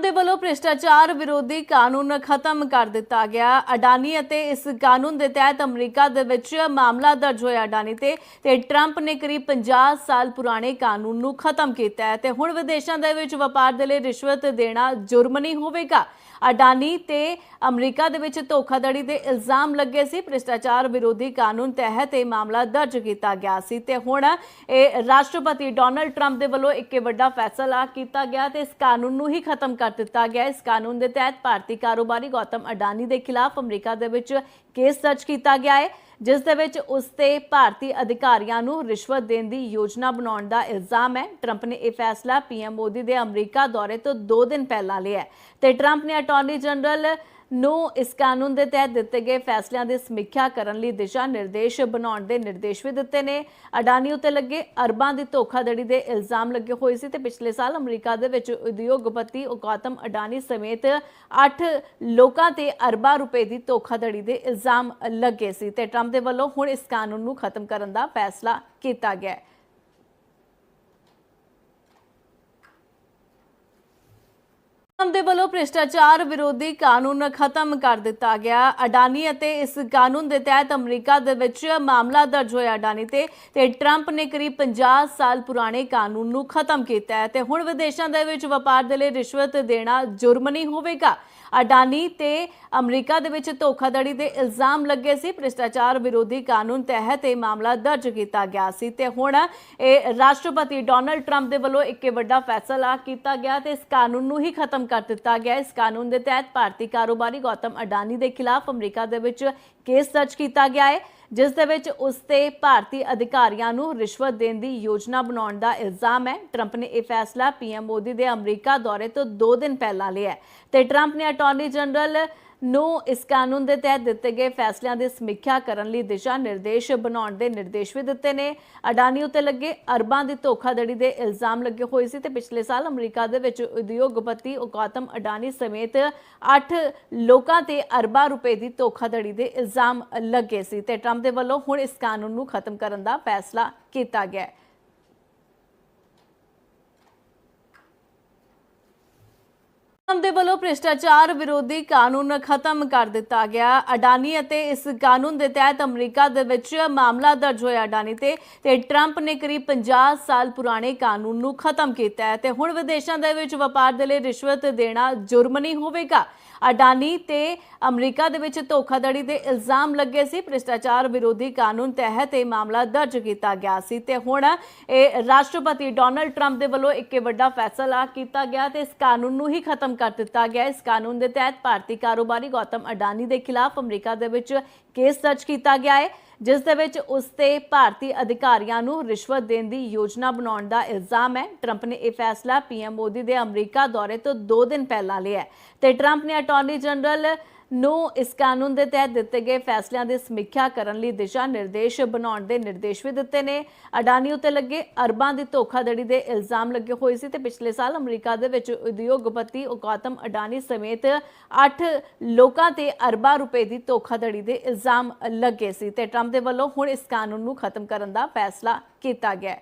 ਦੇ ਵੱਲੋਂ ਭ੍ਰਿਸ਼ਟਾਚਾਰ ਵਿਰੋਧੀ ਕਾਨੂੰਨ ਖਤਮ ਕਰ ਦਿੱਤਾ ਗਿਆ। ਅਡਾਨੀ ਅਤੇ ਇਸ ਕਾਨੂੰਨ ਦੇ ਤਹਿਤ ਅਮਰੀਕਾ ਦੇ ਵਿੱਚ ਮਾਮਲਾ ਦਰਜ ਹੋਇਆ ਅਡਾਨੀ ਤੇ ਤੇ ਟਰੰਪ ਨੇ ਕਰੀਬ 50 ਸਾਲ ਪੁਰਾਣੇ ਕਾਨੂੰਨ ਨੂੰ ਖਤਮ ਕੀਤਾ ਹੈ। ਤੇ ਹੁਣ ਵਿਦੇਸ਼ਾਂ ਦੇ ਵਿੱਚ ਵਪਾਰ ਦੇ ਲਈ ਰਿਸ਼ਵਤ ਦੇਣਾ ਜੁਰਮ ਨਹੀਂ ਹੋਵੇਗਾ। ਅਡਾਨੀ ਤੇ ਅਮਰੀਕਾ ਦੇ ਵਿੱਚ ਧੋਖਾਧੜੀ ਦੇ ਇਲਜ਼ਾਮ ਲੱਗੇ ਸੀ। ਭ੍ਰਿਸ਼ਟਾਚਾਰ ਵਿਰੋਧੀ ਕਾਨੂੰਨ ਤਹਿਤ ਇਹ ਮਾਮਲਾ ਦਰਜ ਕੀਤਾ ਗਿਆ ਸੀ ਤੇ ਹੁਣ ਇਹ ਰਾਸ਼ਟਰਪਤੀ ਡੋਨਲਡ ਟਰੰਪ ਦੇ ਵੱਲੋਂ ਇੱਕ ਵੱਡਾ ਫੈਸਲਾ ਕੀਤਾ ਗਿਆ ਤੇ ਇਸ ਕਾਨੂੰਨ ਨੂੰ ਹੀ ਖਤਮ ਕਰ ਦਿੱਤਾ ਗਿਆ। ਇਸ ਕਾਨੂੰਨ ਦੇ ਤਹਿਤ ਭਾਰਤੀ ਕਾਰੋਬਾਰੀ ਗੌਤਮ ਅਡਾਨੀ ਦੇ ਖਿਲਾਫ ਅਮਰੀਕਾ ਦੇ ਵਿੱਚ ਕੇਸ ਦਰਜ ਕੀਤਾ ਗਿਆ ਹੈ। ਜਿਸ ਦੇ ਵਿੱਚ ਉਸ ਤੇ ਭਾਰਤੀ ਅਧਿਕਾਰੀਆਂ ਨੂੰ ਰਿਸ਼ਵਤ ਦੇਣ ਦੀ ਯੋਜਨਾ ਬਣਾਉਣ ਦਾ ਇਲਜ਼ਾਮ ਹੈ। ਟਰੰਪ ਨੇ ਇਹ ਫੈਸਲਾ ਪੀਐਮ ਮੋਦੀ ਦੇ ਅਮਰੀਕਾ ਦੌਰੇ ਤੋਂ 2 ਦਿਨ ਪਹਿਲਾਂ ਲਿਆ ਹੈ ਤੇ ਟਰੰਪ ਨੇ ਅਟਾਰਨੀ ਜਨਰਲ ਨੂੰ ਇਸ ਕਾਨੂੰਨ ਦੇ ਤਹਿਤ ਦਿੱਤੇ ਗਏ ਫੈਸਲਿਆਂ ਦੀ ਸਮੀਖਿਆ ਕਰਨ ਲਈ ਦਿਸ਼ਾ ਨਿਰਦੇਸ਼ ਬਣਾਉਣ ਦੇ ਨਿਰਦੇਸ਼ ਵੀ ਦਿੱਤੇ ਨੇ ਅਡਾਨੀ ਉੱਤੇ ਲੱਗੇ ਅਰਬਾਂ ਦੀ ਧੋਖਾਧੜੀ ਦੇ ਇਲਜ਼ਾਮ ਲੱਗੇ ਹੋਏ ਸੀ ਤੇ ਪਿਛਲੇ ਸਾਲ ਅਮਰੀਕਾ ਦੇ ਵਿੱਚ ਉਦਯੋਗਪਤੀ ਗੌਤਮ ਅਡਾਨੀ ਸਮੇਤ 8 ਲੋਕਾਂ ਤੇ ਅਰਬਾਂ ਰੁਪਏ ਦੀ ਧੋਖਾਧੜੀ ਦੇ ਇਲਜ਼ਾਮ ਲੱਗੇ ਸੀ ਤੇ ਟਰੰਪ ਦੇ ਵੱਲੋਂ ਹੁਣ ਇਸ ਕਾਨੂੰਨ ਨੂੰ ਖਤਮ ਕਰਨ ਦਾ ਫੈਸਲਾ ਕੀਤਾ ਗਿਆ ਹੈ। ਦੇ ਵੱਲੋਂ ਭ੍ਰਿਸ਼ਟਾਚਾਰ ਵਿਰੋਧੀ ਕਾਨੂੰਨ ਖਤਮ ਕਰ ਦਿੱਤਾ ਗਿਆ। ਅਡਾਨੀ ਅਤੇ ਇਸ ਕਾਨੂੰਨ ਦੇ ਤਹਿਤ ਅਮਰੀਕਾ ਦੇ ਵਿੱਚ ਮਾਮਲਾ ਦਰਜ ਹੋਇਆ ਅਡਾਨੀ ਤੇ ਤੇ ਟਰੰਪ ਨੇ ਕਰੀਬ 50 ਸਾਲ ਪੁਰਾਣੇ ਕਾਨੂੰਨ ਨੂੰ ਖਤਮ ਕੀਤਾ ਹੈ। ਤੇ ਹੁਣ ਵਿਦੇਸ਼ਾਂ ਦੇ ਵਿੱਚ ਵਪਾਰ ਦੇ ਲਈ ਰਿਸ਼ਵਤ ਦੇਣਾ ਜੁਰਮ ਨਹੀਂ ਹੋਵੇਗਾ। ਅਡਾਨੀ ਤੇ ਅਮਰੀਕਾ ਦੇ ਵਿੱਚ ਧੋਖਾਧੜੀ ਦੇ ਇਲਜ਼ਾਮ ਲੱਗੇ ਸੀ। ਭ੍ਰਿਸ਼ਟਾਚਾਰ ਵਿਰੋਧੀ ਕਾਨੂੰਨ ਤਹਿਤ ਇਹ ਮਾਮਲਾ ਦਰਜ ਕੀਤਾ ਗਿਆ ਸੀ ਤੇ ਹੁਣ ਇਹ ਰਾਸ਼ਟਰਪਤੀ ਡੋਨਲਡ ਟਰੰਪ ਦੇ ਵੱਲੋਂ ਇੱਕ ਵੱਡਾ ਫੈਸਲਾ ਕੀਤਾ ਗਿਆ ਤੇ ਇਸ ਕਾਨੂੰਨ ਨੂੰ ਹੀ ਖਤਮ ਕਰ ਦਿੱਤਾ ਗਿਆ। ਇਸ ਕਾਨੂੰਨ ਦੇ ਤਹਿਤ ਭਾਰਤੀ ਕਾਰੋਬਾਰੀ ਗੌਤਮ ਅਡਾਨੀ ਦੇ ਖਿਲਾਫ ਅਮਰੀਕਾ ਦੇ ਵਿੱਚ ਕੇਸ ਦਰਜ ਕੀਤਾ ਗਿਆ ਹੈ। ਜਿਸ ਦੇ ਵਿੱਚ ਉਸ ਤੇ ਭਾਰਤੀ ਅਧਿਕਾਰੀਆਂ ਨੂੰ ਰਿਸ਼ਵਤ ਦੇਣ ਦੀ ਯੋਜਨਾ ਬਣਾਉਣ ਦਾ ਇਲਜ਼ਾਮ ਹੈ। ਟਰੰਪ ਨੇ ਇਹ ਫੈਸਲਾ ਪੀਐਮ ਮੋਦੀ ਦੇ ਅਮਰੀਕਾ ਦੌਰੇ ਤੋਂ 2 ਦਿਨ ਪਹਿਲਾਂ ਲਿਆ ਹੈ ਤੇ ਟਰੰਪ ਨੇ ਅਟਾਰਨੀ ਜਨਰਲ ਨੂੰ ਇਸ ਕਾਨੂੰਨ ਦੇ ਤਹਿਤ ਦਿੱਤੇ ਗਏ ਫੈਸਲਿਆਂ ਦੀ ਸਮੀਖਿਆ ਕਰਨ ਲਈ ਦਿਸ਼ਾ ਨਿਰਦੇਸ਼ ਬਣਾਉਣ ਦੇ ਨਿਰਦੇਸ਼ ਵੀ ਦਿੱਤੇ ਨੇ। ਅਡਾਨੀ ਉੱਤੇ ਲੱਗੇ ਅਰਬਾਂ ਦੀ ਧੋਖਾਧੜੀ ਦੇ ਇਲਜ਼ਾਮ ਲੱਗੇ ਹੋਏ ਸੀ ਤੇ ਪਿਛਲੇ ਸਾਲ ਅਮਰੀਕਾ ਦੇ ਵਿੱਚ ਉਦਯੋਗਪਤੀ ਗੌਤਮ ਅਡਾਨੀ ਸਮੇਤ 8 ਲੋਕਾਂ ਤੇ ਅਰਬਾਂ ਰੁਪਏ ਦੀ ਧੋਖਾਧੜੀ ਦੇ ਇਲਜ਼ਾਮ ਲੱਗੇ ਸੀ ਤੇ ਟਰੰਪ ਦੇ ਵੱਲੋਂ ਹੁਣ ਇਸ ਕਾਨੂੰਨ ਨੂੰ ਖਤਮ ਕਰਨ ਦਾ ਫੈਸਲਾ ਕੀਤਾ ਗਿਆ ਹੈ। ਆਮ ਦੇ ਵੱਲੋਂ ਭ੍ਰਿਸ਼ਟਾਚਾਰ ਵਿਰੋਧੀ ਕਾਨੂੰਨ ਖਤਮ ਕਰ ਦਿੱਤਾ ਗਿਆ। ਅਡਾਨੀ ਅਤੇ ਇਸ ਕਾਨੂੰਨ ਦੇ ਤਹਿਤ ਅਮਰੀਕਾ ਦੇ ਵਿੱਚ ਮਾਮਲਾ ਦਰਜ ਹੋਇਆ ਅਡਾਨੀ ਤੇ ਤੇ ਟਰੰਪ ਨੇ ਕਰੀਬ 50 ਸਾਲ ਪੁਰਾਣੇ ਕਾਨੂੰਨ ਨੂੰ ਖਤਮ ਕੀਤਾ ਹੈ। ਤੇ ਹੁਣ ਵਿਦੇਸ਼ਾਂ ਦੇ ਵਿੱਚ ਵਪਾਰ ਦੇ ਲਈ ਰਿਸ਼ਵਤ ਦੇਣਾ ਜੁਰਮ ਨਹੀਂ ਹੋਵੇਗਾ। ਅਡਾਨੀ ਤੇ ਅਮਰੀਕਾ ਦੇ ਵਿੱਚ ਧੋਖਾਧੜੀ ਦੇ ਇਲਜ਼ਾਮ ਲੱਗੇ ਸੀ। ਭ੍ਰਿਸ਼ਟਾਚਾਰ ਵਿਰੋਧੀ ਕਾਨੂੰਨ ਤਹਿਤ ਇਹ ਮਾਮਲਾ ਦਰਜ ਕੀਤਾ ਗਿਆ ਸੀ ਤੇ ਹੁਣ ਇਹ ਰਾਸ਼ਟਰਪਤੀ ਡੋਨਲਡ ਟਰੰਪ ਦੇ ਵੱਲੋਂ ਇੱਕ ਵੱਡਾ ਫੈਸਲਾ ਕੀਤਾ ਗਿਆ ਤੇ ਇਸ ਕਾਨੂੰਨ ਨੂੰ ਹੀ ਖਤਮ ਕਰ ਦਿੱਤਾ ਗਿਆ। ਇਸ ਕਾਨੂੰਨ ਦੇ ਤਹਿਤ ਭਾਰਤੀ ਕਾਰੋਬਾਰੀ ਗੌਤਮ ਅਡਾਨੀ ਦੇ ਖਿਲਾਫ ਅਮਰੀਕਾ ਦੇ ਵਿੱਚ ਕੇਸ ਦਰਜ ਕੀਤਾ ਗਿਆ ਹੈ। ਜਿਸ ਦੇ ਵਿੱਚ ਉਸ ਤੇ ਭਾਰਤੀ ਅਧਿਕਾਰੀਆਂ ਨੂੰ ਰਿਸ਼ਵਤ ਦੇਣ ਦੀ ਯੋਜਨਾ ਬਣਾਉਣ ਦਾ ਇਲਜ਼ਾਮ ਹੈ। ਟਰੰਪ ਨੇ ਇਹ ਫੈਸਲਾ ਪੀਐਮ ਮੋਦੀ ਦੇ ਅਮਰੀਕਾ ਦੌਰੇ ਤੋਂ 2 ਦਿਨ ਪਹਿਲਾਂ ਲਿਆ ਤੇ ਟਰੰਪ ਨੇ ਅਟਾਰਨੀ ਜਨਰਲ ਨੂੰ ਇਸ ਕਾਨੂੰਨ ਦੇ ਤਹਿਤ ਦਿੱਤੇ ਗਏ ਫੈਸਲਿਆਂ ਦੀ ਸਮੀਖਿਆ ਕਰਨ ਲਈ ਦਿਸ਼ਾ ਨਿਰਦੇਸ਼ ਬਣਾਉਣ ਦੇ ਨਿਰਦੇਸ਼ ਵੀ ਦਿੱਤੇ ਨੇ। ਅਡਾਨੀ ਉਤੇ ਲੱਗੇ ਅਰਬਾਂ ਦੀ ਧੋਖਾਧੜੀ ਦੇ ਇਲਜ਼ਾਮ ਲੱਗੇ ਹੋਏ ਸੀ ਤੇ ਪਿਛਲੇ ਸਾਲ ਅਮਰੀਕਾ ਦੇ ਵਿੱਚ ਉਦਯੋਗਪਤੀ ਔਕਾਤਮ ਅਡਾਨੀ ਸਮੇਤ 8 ਲੋਕਾਂ ਤੇ ਅਰਬਾਂ ਰੁਪਏ ਦੀ ਧੋਖਾਧੜੀ ਦੇ ਇਲਜ਼ਾਮ ਲੱਗੇ ਸੀ ਤੇ ਟਰੰਪ ਦੇ ਵੱਲੋਂ ਹੁਣ ਇਸ ਕਾਨੂੰਨ ਨੂੰ ਖਤਮ ਕਰਨ ਦਾ ਫੈਸਲਾ ਕੀਤਾ ਗਿਆ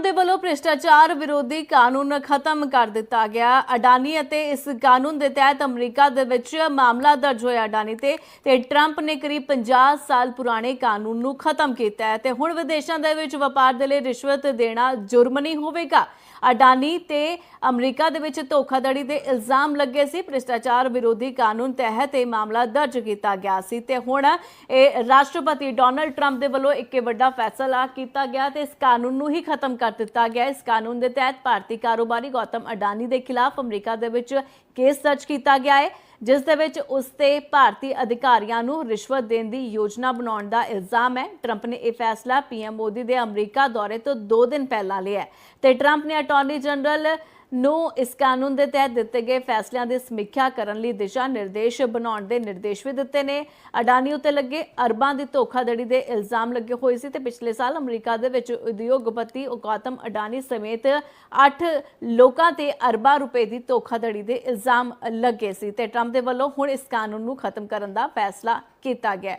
ਦੇ ਵੱਲੋਂ ਭ੍ਰਿਸ਼ਟਾਚਾਰ ਵਿਰੋਧੀ ਕਾਨੂੰਨ ਖਤਮ ਕਰ ਦਿੱਤਾ ਗਿਆ। ਅਡਾਨੀ ਅਤੇ ਇਸ ਕਾਨੂੰਨ ਦੇ ਤਹਿਤ ਅਮਰੀਕਾ ਦੇ ਵਿੱਚ ਮਾਮਲਾ ਦਰਜ ਹੋਇਆ ਅਡਾਨੀ ਤੇ ਤੇ ਟਰੰਪ ਨੇ ਕਰੀਬ 50 ਸਾਲ ਪੁਰਾਣੇ ਕਾਨੂੰਨ ਨੂੰ ਖਤਮ ਕੀਤਾ ਹੈ। ਤੇ ਹੁਣ ਵਿਦੇਸ਼ਾਂ ਦੇ ਵਿੱਚ ਵਪਾਰ ਦੇ ਲਈ ਰਿਸ਼ਵਤ ਦੇਣਾ ਜੁਰਮ ਨਹੀਂ ਹੋਵੇਗਾ। ਅਡਾਨੀ ਤੇ ਅਮਰੀਕਾ ਦੇ ਵਿੱਚ ਧੋਖਾਧੜੀ ਦੇ ਇਲਜ਼ਾਮ ਲੱਗੇ ਸੀ। ਭ੍ਰਿਸ਼ਟਾਚਾਰ ਵਿਰੋਧੀ ਕਾਨੂੰਨ ਤਹਿਤ ਇਹ ਮਾਮਲਾ ਦਰਜ ਕੀਤਾ ਗਿਆ ਸੀ। ਤੇ ਹੁਣ ਇਹ ਰਾਸ਼ਟਰਪਤੀ ਡੋਨਲਡ ਟਰੰਪ ਦੇ ਵੱਲੋਂ ਇੱਕ ਵੱਡਾ ਫੈਸਲਾ ਕੀਤਾ ਗਿਆ ਤੇ ਇਸ ਕਾਨੂੰਨ ਨੂੰ ਹੀ ਖਤਮ ਕਰ ਦਿੱਤਾ ਗਿਆ ਇਸ ਕਾਨੂੰਨ ਦੇ ਤਹਿਤ ਭਾਰਤੀ ਕਾਰੋਬਾਰੀ ਗੌਤਮ ਅਡਾਨੀ ਦੇ ਖਿਲਾਫ ਅਮਰੀਕਾ ਦੇ ਵਿੱਚ ਕੇਸ ਦਰਜ ਕੀਤਾ ਗਿਆ ਹੈ, ਜਿਸ ਦੇ ਵਿੱਚ ਉਸ ਤੇ ਭਾਰਤੀ ਅਧਿਕਾਰੀਆਂ ਨੂੰ ਰਿਸ਼ਵਤ ਦੇਣ ਦੀ ਯੋਜਨਾ ਬਣਾਉਣ ਦਾ ਇਲਜ਼ਾਮ ਹੈ। ਟਰੰਪ ਨੇ ਇਹ ਫੈਸਲਾ ਪੀਐਮ ਮੋਦੀ ਦੇ ਅਮਰੀਕਾ ਦੌਰੇ ਤੋਂ 2 ਦਿਨ ਪਹਿਲਾਂ ਲਿਆ ਤੇ ਟਰੰਪ ਨੇ ਅਟਾਰਨੀ ਜਨਰਲ ਨੂੰ ਇਸ ਕਾਨੂੰਨ ਦੇ ਤਹਿਤ ਦਿੱਤੇ ਗਏ ਫੈਸਲਿਆਂ ਦੀ ਸਮੀਖਿਆ ਕਰਨ ਲਈ ਦਿਸ਼ਾ ਨਿਰਦੇਸ਼ ਬਣਾਉਣ ਦੇ ਨਿਰਦੇਸ਼ ਵੀ ਦਿੱਤੇ ਨੇ। ਅਡਾਨੀ ਉਤੇ ਲੱਗੇ ਅਰਬਾਂ ਦੀ ਧੋਖਾਧੜੀ ਦੇ ਇਲਜ਼ਾਮ ਲੱਗੇ ਹੋਏ ਸੀ ਤੇ ਪਿਛਲੇ ਸਾਲ ਅਮਰੀਕਾ ਦੇ ਵਿੱਚ ਉਦਯੋਗਪਤੀ ਔਕਾਤਮ ਅਡਾਨੀ ਸਮੇਤ 8 ਲੋਕਾਂ ਤੇ ਅਰਬਾਂ ਰੁਪਏ ਦੀ ਧੋਖਾਧੜੀ ਦੇ ਇਲਜ਼ਾਮ ਲੱਗੇ ਸੀ ਤੇ ਟਰੰਪ ਦੇ ਵੱਲੋਂ ਹੁਣ ਇਸ ਕਾਨੂੰਨ ਨੂੰ ਖਤਮ ਕਰਨ ਦਾ ਫੈਸਲਾ ਕੀਤਾ ਗਿਆ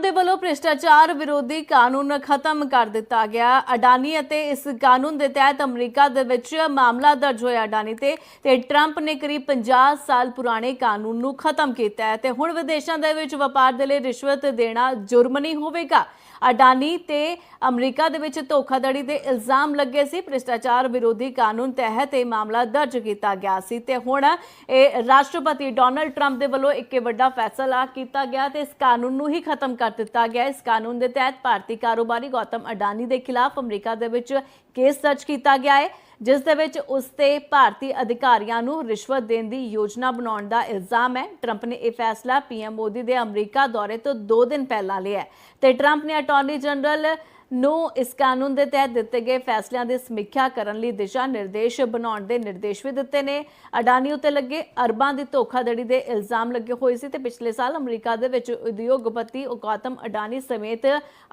ਦੇ ਵੱਲੋਂ ਭ੍ਰਿਸ਼ਟਾਚਾਰ ਵਿਰੋਧੀ ਕਾਨੂੰਨ ਖਤਮ ਕਰ ਦਿੱਤਾ ਗਿਆ। ਅਡਾਨੀ ਅਤੇ ਇਸ ਕਾਨੂੰਨ ਦੇ ਤਹਿਤ ਅਮਰੀਕਾ ਦੇ ਵਿੱਚ ਮਾਮਲਾ ਦਰਜ ਹੋਇਆ ਅਡਾਨੀ ਤੇ ਤੇ ਟਰੰਪ ਨੇ ਕਰੀਬ 50 ਸਾਲ ਪੁਰਾਣੇ ਕਾਨੂੰਨ ਨੂੰ ਖਤਮ ਕੀਤਾ ਹੈ। ਤੇ ਹੁਣ ਵਿਦੇਸ਼ਾਂ ਦੇ ਵਿੱਚ ਵਪਾਰ ਦੇ ਲਈ ਰਿਸ਼ਵਤ ਦੇਣਾ ਜੁਰਮ ਨਹੀਂ ਹੋਵੇਗਾ। ਅਡਾਨੀ ਤੇ ਅਮਰੀਕਾ ਦੇ ਵਿੱਚ ਧੋਖਾਧੜੀ ਦੇ ਇਲਜ਼ਾਮ ਲੱਗੇ ਸੀ। ਭ੍ਰਿਸ਼ਟਾਚਾਰ ਵਿਰੋਧੀ ਕਾਨੂੰਨ ਤਹਿਤ ਇਹ ਮਾਮਲਾ ਦਰਜ ਕੀਤਾ ਗਿਆ ਸੀ ਤੇ ਹੁਣ ਇਹ ਰਾਸ਼ਟਰਪਤੀ ਡੋਨਲਡ ਟਰੰਪ ਦੇ ਵੱਲੋਂ ਇੱਕ ਵੱਡਾ ਫੈਸਲਾ ਕੀਤਾ ਗਿਆ ਤੇ ਇਸ ਕਾਨੂੰਨ ਨੂੰ ਹੀ ਖਤਮ ਕਰ ਦਿੱਤਾ ਗਿਆ। ਇਸ ਕਾਨੂੰਨ ਦੇ ਤਹਿਤ ਭਾਰਤੀ ਕਾਰੋਬਾਰੀ ਗੌਤਮ ਅਡਾਨੀ ਦੇ ਖਿਲਾਫ ਅਮਰੀਕਾ ਦੇ ਵਿੱਚ ਕੇਸ ਦਰਜ ਕੀਤਾ ਗਿਆ ਹੈ। ਜਿਸ ਦੇ ਵਿੱਚ ਉਸ ਤੇ ਭਾਰਤੀ ਅਧਿਕਾਰੀਆਂ ਨੂੰ ਰਿਸ਼ਵਤ ਦੇਣ ਦੀ ਯੋਜਨਾ ਬਣਾਉਣ ਦਾ ਇਲਜ਼ਾਮ ਹੈ। ਟਰੰਪ ਨੇ ਇਹ ਫੈਸਲਾ ਪੀਐਮ ਮੋਦੀ ਦੇ ਅਮਰੀਕਾ ਦੌਰੇ ਤੋਂ 2 ਦਿਨ ਪਹਿਲਾਂ ਲਿਆ ਤੇ ਟਰੰਪ ਨੇ ਅਟਾਰਨੀ ਜਨਰਲ ਨੂੰ ਇਸ ਕਾਨੂੰਨ ਦੇ ਤਹਿਤ ਦਿੱਤੇ ਗਏ ਫੈਸਲਿਆਂ ਦੀ ਸਮੀਖਿਆ ਕਰਨ ਲਈ ਦਿਸ਼ਾ ਨਿਰਦੇਸ਼ ਬਣਾਉਣ ਦੇ ਨਿਰਦੇਸ਼ ਵੀ ਦਿੱਤੇ ਨੇ। ਅਡਾਨੀ ਉਤੇ ਲੱਗੇ ਅਰਬਾਂ ਦੀ ਧੋਖਾਧੜੀ ਦੇ ਇਲਜ਼ਾਮ ਲੱਗੇ ਹੋਏ ਸੀ ਤੇ ਪਿਛਲੇ ਸਾਲ ਅਮਰੀਕਾ ਦੇ ਵਿੱਚ ਉਦਯੋਗਪਤੀ ਔਕਾਤਮ ਅਡਾਨੀ ਸਮੇਤ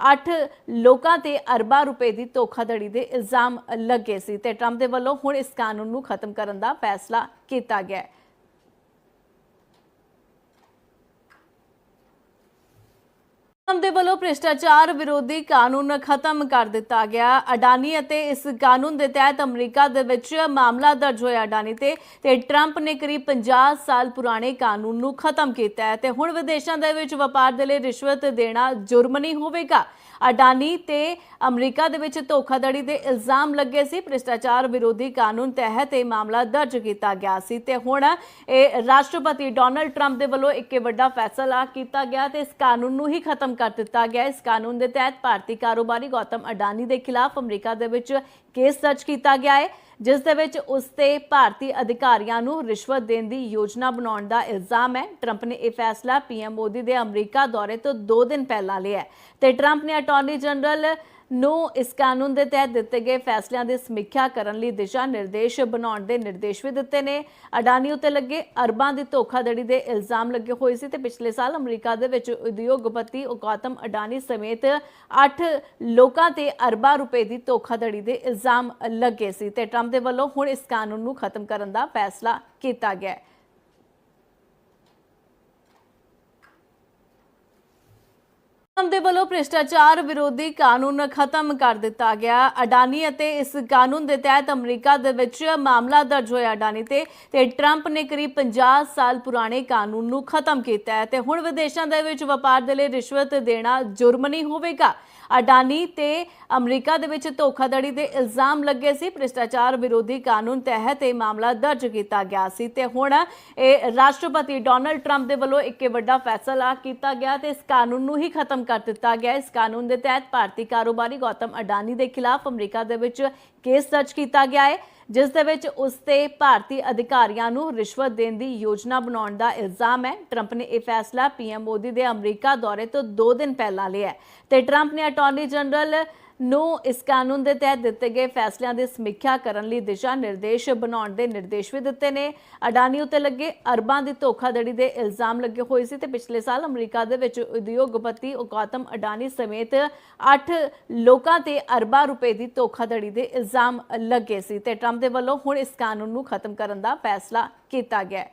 8 ਲੋਕਾਂ ਤੇ ਅਰਬਾਂ ਰੁਪਏ ਦੀ ਧੋਖਾਧੜੀ ਦੇ ਇਲਜ਼ਾਮ ਲੱਗੇ ਸੀ ਤੇ ਟਰੰਪ ਦੇ ਵੱਲੋਂ ਹੁਣ ਇਸ ਕਾਨੂੰਨ ਨੂੰ ਖਤਮ ਕਰਨ ਦਾ ਫੈਸਲਾ ਕੀਤਾ ਗਿਆ ਦੇ ਵੱਲੋਂ ਭ੍ਰਿਸ਼ਟਾਚਾਰ ਵਿਰੋਧੀ ਕਾਨੂੰਨ ਖਤਮ ਕਰ ਦਿੱਤਾ ਗਿਆ। ਅਡਾਨੀ ਅਤੇ ਇਸ ਕਾਨੂੰਨ ਦੇ ਤਹਿਤ ਅਮਰੀਕਾ ਦੇ ਵਿੱਚ ਮਾਮਲਾ ਦਰਜ ਹੋਇਆ ਅਡਾਨੀ ਤੇ ਤੇ ਟਰੰਪ ਨੇ ਕਰੀਬ 50 ਸਾਲ ਪੁਰਾਣੇ ਕਾਨੂੰਨ ਨੂੰ ਖਤਮ ਕੀਤਾ ਹੈ ਤੇ ਹੁਣ ਵਿਦੇਸ਼ਾਂ ਦੇ ਵਿੱਚ ਵਪਾਰ ਦੇ ਲਈ ਰਿਸ਼ਵਤ ਦੇਣਾ ਜੁਰਮ ਨਹੀਂ ਹੋਵੇਗਾ। ਅਡਾਨੀ ਤੇ ਅਮਰੀਕਾ ਦੇ ਵਿੱਚ ਧੋਖਾਧੜੀ ਦੇ ਇਲਜ਼ਾਮ ਲੱਗੇ ਸੀ। ਭ੍ਰਿਸ਼ਟਾਚਾਰ ਵਿਰੋਧੀ ਕਾਨੂੰਨ ਤਹਿਤ ਇਹ ਮਾਮਲਾ ਦਰਜ ਕੀਤਾ ਗਿਆ ਸੀ ਤੇ ਹੁਣ ਇਹ ਰਾਸ਼ਟਰਪਤੀ ਡੋਨਲਡ ਟਰੰਪ ਦੇ ਵੱਲੋਂ ਇੱਕ ਵੱਡਾ ਫੈਸਲਾ ਕੀਤਾ ਗਿਆ ਤੇ ਇਸ ਕਾਨੂੰਨ ਨੂੰ ਹੀ ਖਤਮ ਕਰ ਦਿੱਤਾ ਗਿਆ। ਇਸ ਕਾਨੂੰਨ ਦੇ ਤਹਿਤ ਭਾਰਤੀ ਕਾਰੋਬਾਰੀ ਗੌਤਮ ਅਡਾਨੀ ਦੇ ਖਿਲਾਫ ਅਮਰੀਕਾ ਦੇ ਵਿੱਚ ਕੇਸ ਦਰਜ ਕੀਤਾ ਗਿਆ ਹੈ। ਜਿਸ ਦੇ ਵਿੱਚ ਉਸ ਤੇ ਭਾਰਤੀ ਅਧਿਕਾਰੀਆਂ ਨੂੰ ਰਿਸ਼ਵਤ ਦੇਣ ਦੀ ਯੋਜਨਾ ਬਣਾਉਣ ਦਾ ਇਲਜ਼ਾਮ ਹੈ। ਟਰੰਪ ਨੇ ਇਹ ਫੈਸਲਾ ਪੀਐਮ ਮੋਦੀ ਦੇ ਅਮਰੀਕਾ ਦੌਰੇ ਤੋਂ 2 ਦਿਨ ਪਹਿਲਾਂ ਲਿਆ ਤੇ ਟਰੰਪ ਨੇ ਅਟਾਰਨੀ ਜਨਰਲ ਨੂੰ ਇਸ ਕਾਨੂੰਨ ਦੇ ਤਹਿਤ ਦਿੱਤੇ ਗਏ ਫੈਸਲਿਆਂ ਦੀ ਸਮੀਖਿਆ ਕਰਨ ਲਈ ਦਿਸ਼ਾ ਨਿਰਦੇਸ਼ ਬਣਾਉਣ ਦੇ ਨਿਰਦੇਸ਼ ਵੀ ਦਿੱਤੇ ਨੇ। ਅਡਾਨੀ ਉੱਤੇ ਲੱਗੇ ਅਰਬਾਂ ਦੀ ਧੋਖਾਧੜੀ ਦੇ ਇਲਜ਼ਾਮ ਲੱਗੇ ਹੋਏ ਸੀ ਤੇ ਪਿਛਲੇ ਸਾਲ ਅਮਰੀਕਾ ਦੇ ਵਿੱਚ ਉਦਯੋਗਪਤੀ ਗੌਤਮ ਅਡਾਨੀ ਸਮੇਤ 8 ਲੋਕਾਂ ਤੇ ਅਰਬਾਂ ਰੁਪਏ ਦੀ ਧੋਖਾਧੜੀ ਦੇ ਇਲਜ਼ਾਮ ਲੱਗੇ ਸੀ ਤੇ ਟਰੰਪ ਦੇ ਵੱਲੋਂ ਹੁਣ ਇਸ ਕਾਨੂੰਨ ਨੂੰ ਖਤਮ ਕਰਨ ਦਾ ਫੈਸਲਾ ਕੀਤਾ ਗਿਆ ਹੈ। ਦੇ ਵੱਲੋਂ ਭ੍ਰਿਸ਼ਟਾਚਾਰ ਵਿਰੋਧੀ ਕਾਨੂੰਨ ਖਤਮ ਕਰ ਦਿੱਤਾ ਗਿਆ। ਅਡਾਨੀ ਅਤੇ ਇਸ ਕਾਨੂੰਨ ਦੇ ਤਹਿਤ ਅਮਰੀਕਾ ਦੇ ਵਿੱਚ ਮਾਮਲਾ ਦਰਜ ਹੋਇਆ ਅਡਾਨੀ ਤੇ ਤੇ ਟਰੰਪ ਨੇ ਕਰੀਬ 50 ਸਾਲ ਪੁਰਾਣੇ ਕਾਨੂੰਨ ਨੂੰ ਖਤਮ ਕੀਤਾ ਹੈ। ਤੇ ਹੁਣ ਵਿਦੇਸ਼ਾਂ ਦੇ ਵਿੱਚ ਵਪਾਰ ਦੇ ਲਈ ਰਿਸ਼ਵਤ ਦੇਣਾ ਜੁਰਮ ਨਹੀਂ ਹੋਵੇਗਾ। ਅਡਾਨੀ ਤੇ ਅਮਰੀਕਾ ਦੇ ਵਿੱਚ ਧੋਖਾਧੜੀ ਦੇ ਇਲਜ਼ਾਮ ਲੱਗੇ ਸੀ। ਭ੍ਰਿਸ਼ਟਾਚਾਰ ਵਿਰੋਧੀ ਕਾਨੂੰਨ ਤਹਿਤ ਇਹ ਮਾਮਲਾ ਦਰਜ ਕੀਤਾ ਗਿਆ ਸੀ। ਤੇ ਹੁਣ ਇਹ ਰਾਸ਼ਟਰਪਤੀ ਡੋਨਲਡ ਟਰੰਪ ਦੇ ਵੱਲੋਂ ਇੱਕ ਵੱਡਾ ਫੈਸਲਾ ਕੀਤਾ ਗਿਆ ਤੇ ਇਸ ਕਾਨੂੰਨ ਨੂੰ ਹੀ ਖਤਮ ਕਰ ਦਿੱਤਾ ਗਿਆ ਇਸ ਕਾਨੂੰਨ ਦੇ ਤਹਿਤ ਭਾਰਤੀ ਕਾਰੋਬਾਰੀ ਗੌਤਮ ਅਡਾਨੀ ਦੇ ਖਿਲਾਫ ਅਮਰੀਕਾ ਦੇ ਵਿੱਚ ਕੇਸ ਦਰਜ ਕੀਤਾ ਗਿਆ ਹੈ, ਜਿਸ ਦੇ ਵਿੱਚ ਉਸ ਤੇ ਭਾਰਤੀ ਅਧਿਕਾਰੀਆਂ ਨੂੰ ਰਿਸ਼ਵਤ ਦੇਣ ਦੀ ਯੋਜਨਾ ਬਣਾਉਣ ਦਾ ਇਲਜ਼ਾਮ ਹੈ। ਟਰੰਪ ਨੇ ਇਹ ਫੈਸਲਾ ਪੀਐਮ ਮੋਦੀ ਦੇ ਅਮਰੀਕਾ ਦੌਰੇ ਤੋਂ 2 ਦਿਨ ਪਹਿਲਾਂ ਲਿਆ ਤੇ ਟਰੰਪ ਨੇ ਅਟਾਰਨੀ ਜਨਰਲ ਨੂੰ ਇਸ ਕਾਨੂੰਨ ਦੇ ਤਹਿਤ ਦਿੱਤੇ ਗਏ ਫੈਸਲਿਆਂ ਦੀ ਸਮੀਖਿਆ ਕਰਨ ਲਈ ਦਿਸ਼ਾ ਨਿਰਦੇਸ਼ ਬਣਾਉਣ ਦੇ ਨਿਰਦੇਸ਼ ਵੀ ਦਿੱਤੇ ਨੇ। ਅਡਾਨੀ ਉੱਤੇ ਲੱਗੇ ਅਰਬਾਂ ਦੀ ਧੋਖਾਧੜੀ ਦੇ ਇਲਜ਼ਾਮ ਲੱਗੇ ਹੋਏ ਸੀ ਤੇ ਪਿਛਲੇ ਸਾਲ ਅਮਰੀਕਾ ਦੇ ਵਿੱਚ ਉਦਯੋਗਪਤੀ ਗੌਤਮ ਅਡਾਨੀ ਸਮੇਤ 8 ਲੋਕਾਂ ਤੇ ਅਰਬਾਂ ਰੁਪਏ ਦੀ ਧੋਖਾਧੜੀ ਦੇ ਇਲਜ਼ਾਮ ਲੱਗੇ ਸੀ ਤੇ ਟਰੰਪ ਦੇ ਵੱਲੋਂ ਹੁਣ ਇਸ ਕਾਨੂੰਨ ਨੂੰ ਖਤਮ ਕਰਨ ਦਾ ਫੈਸਲਾ ਕੀਤਾ ਗਿਆ ਹੈ।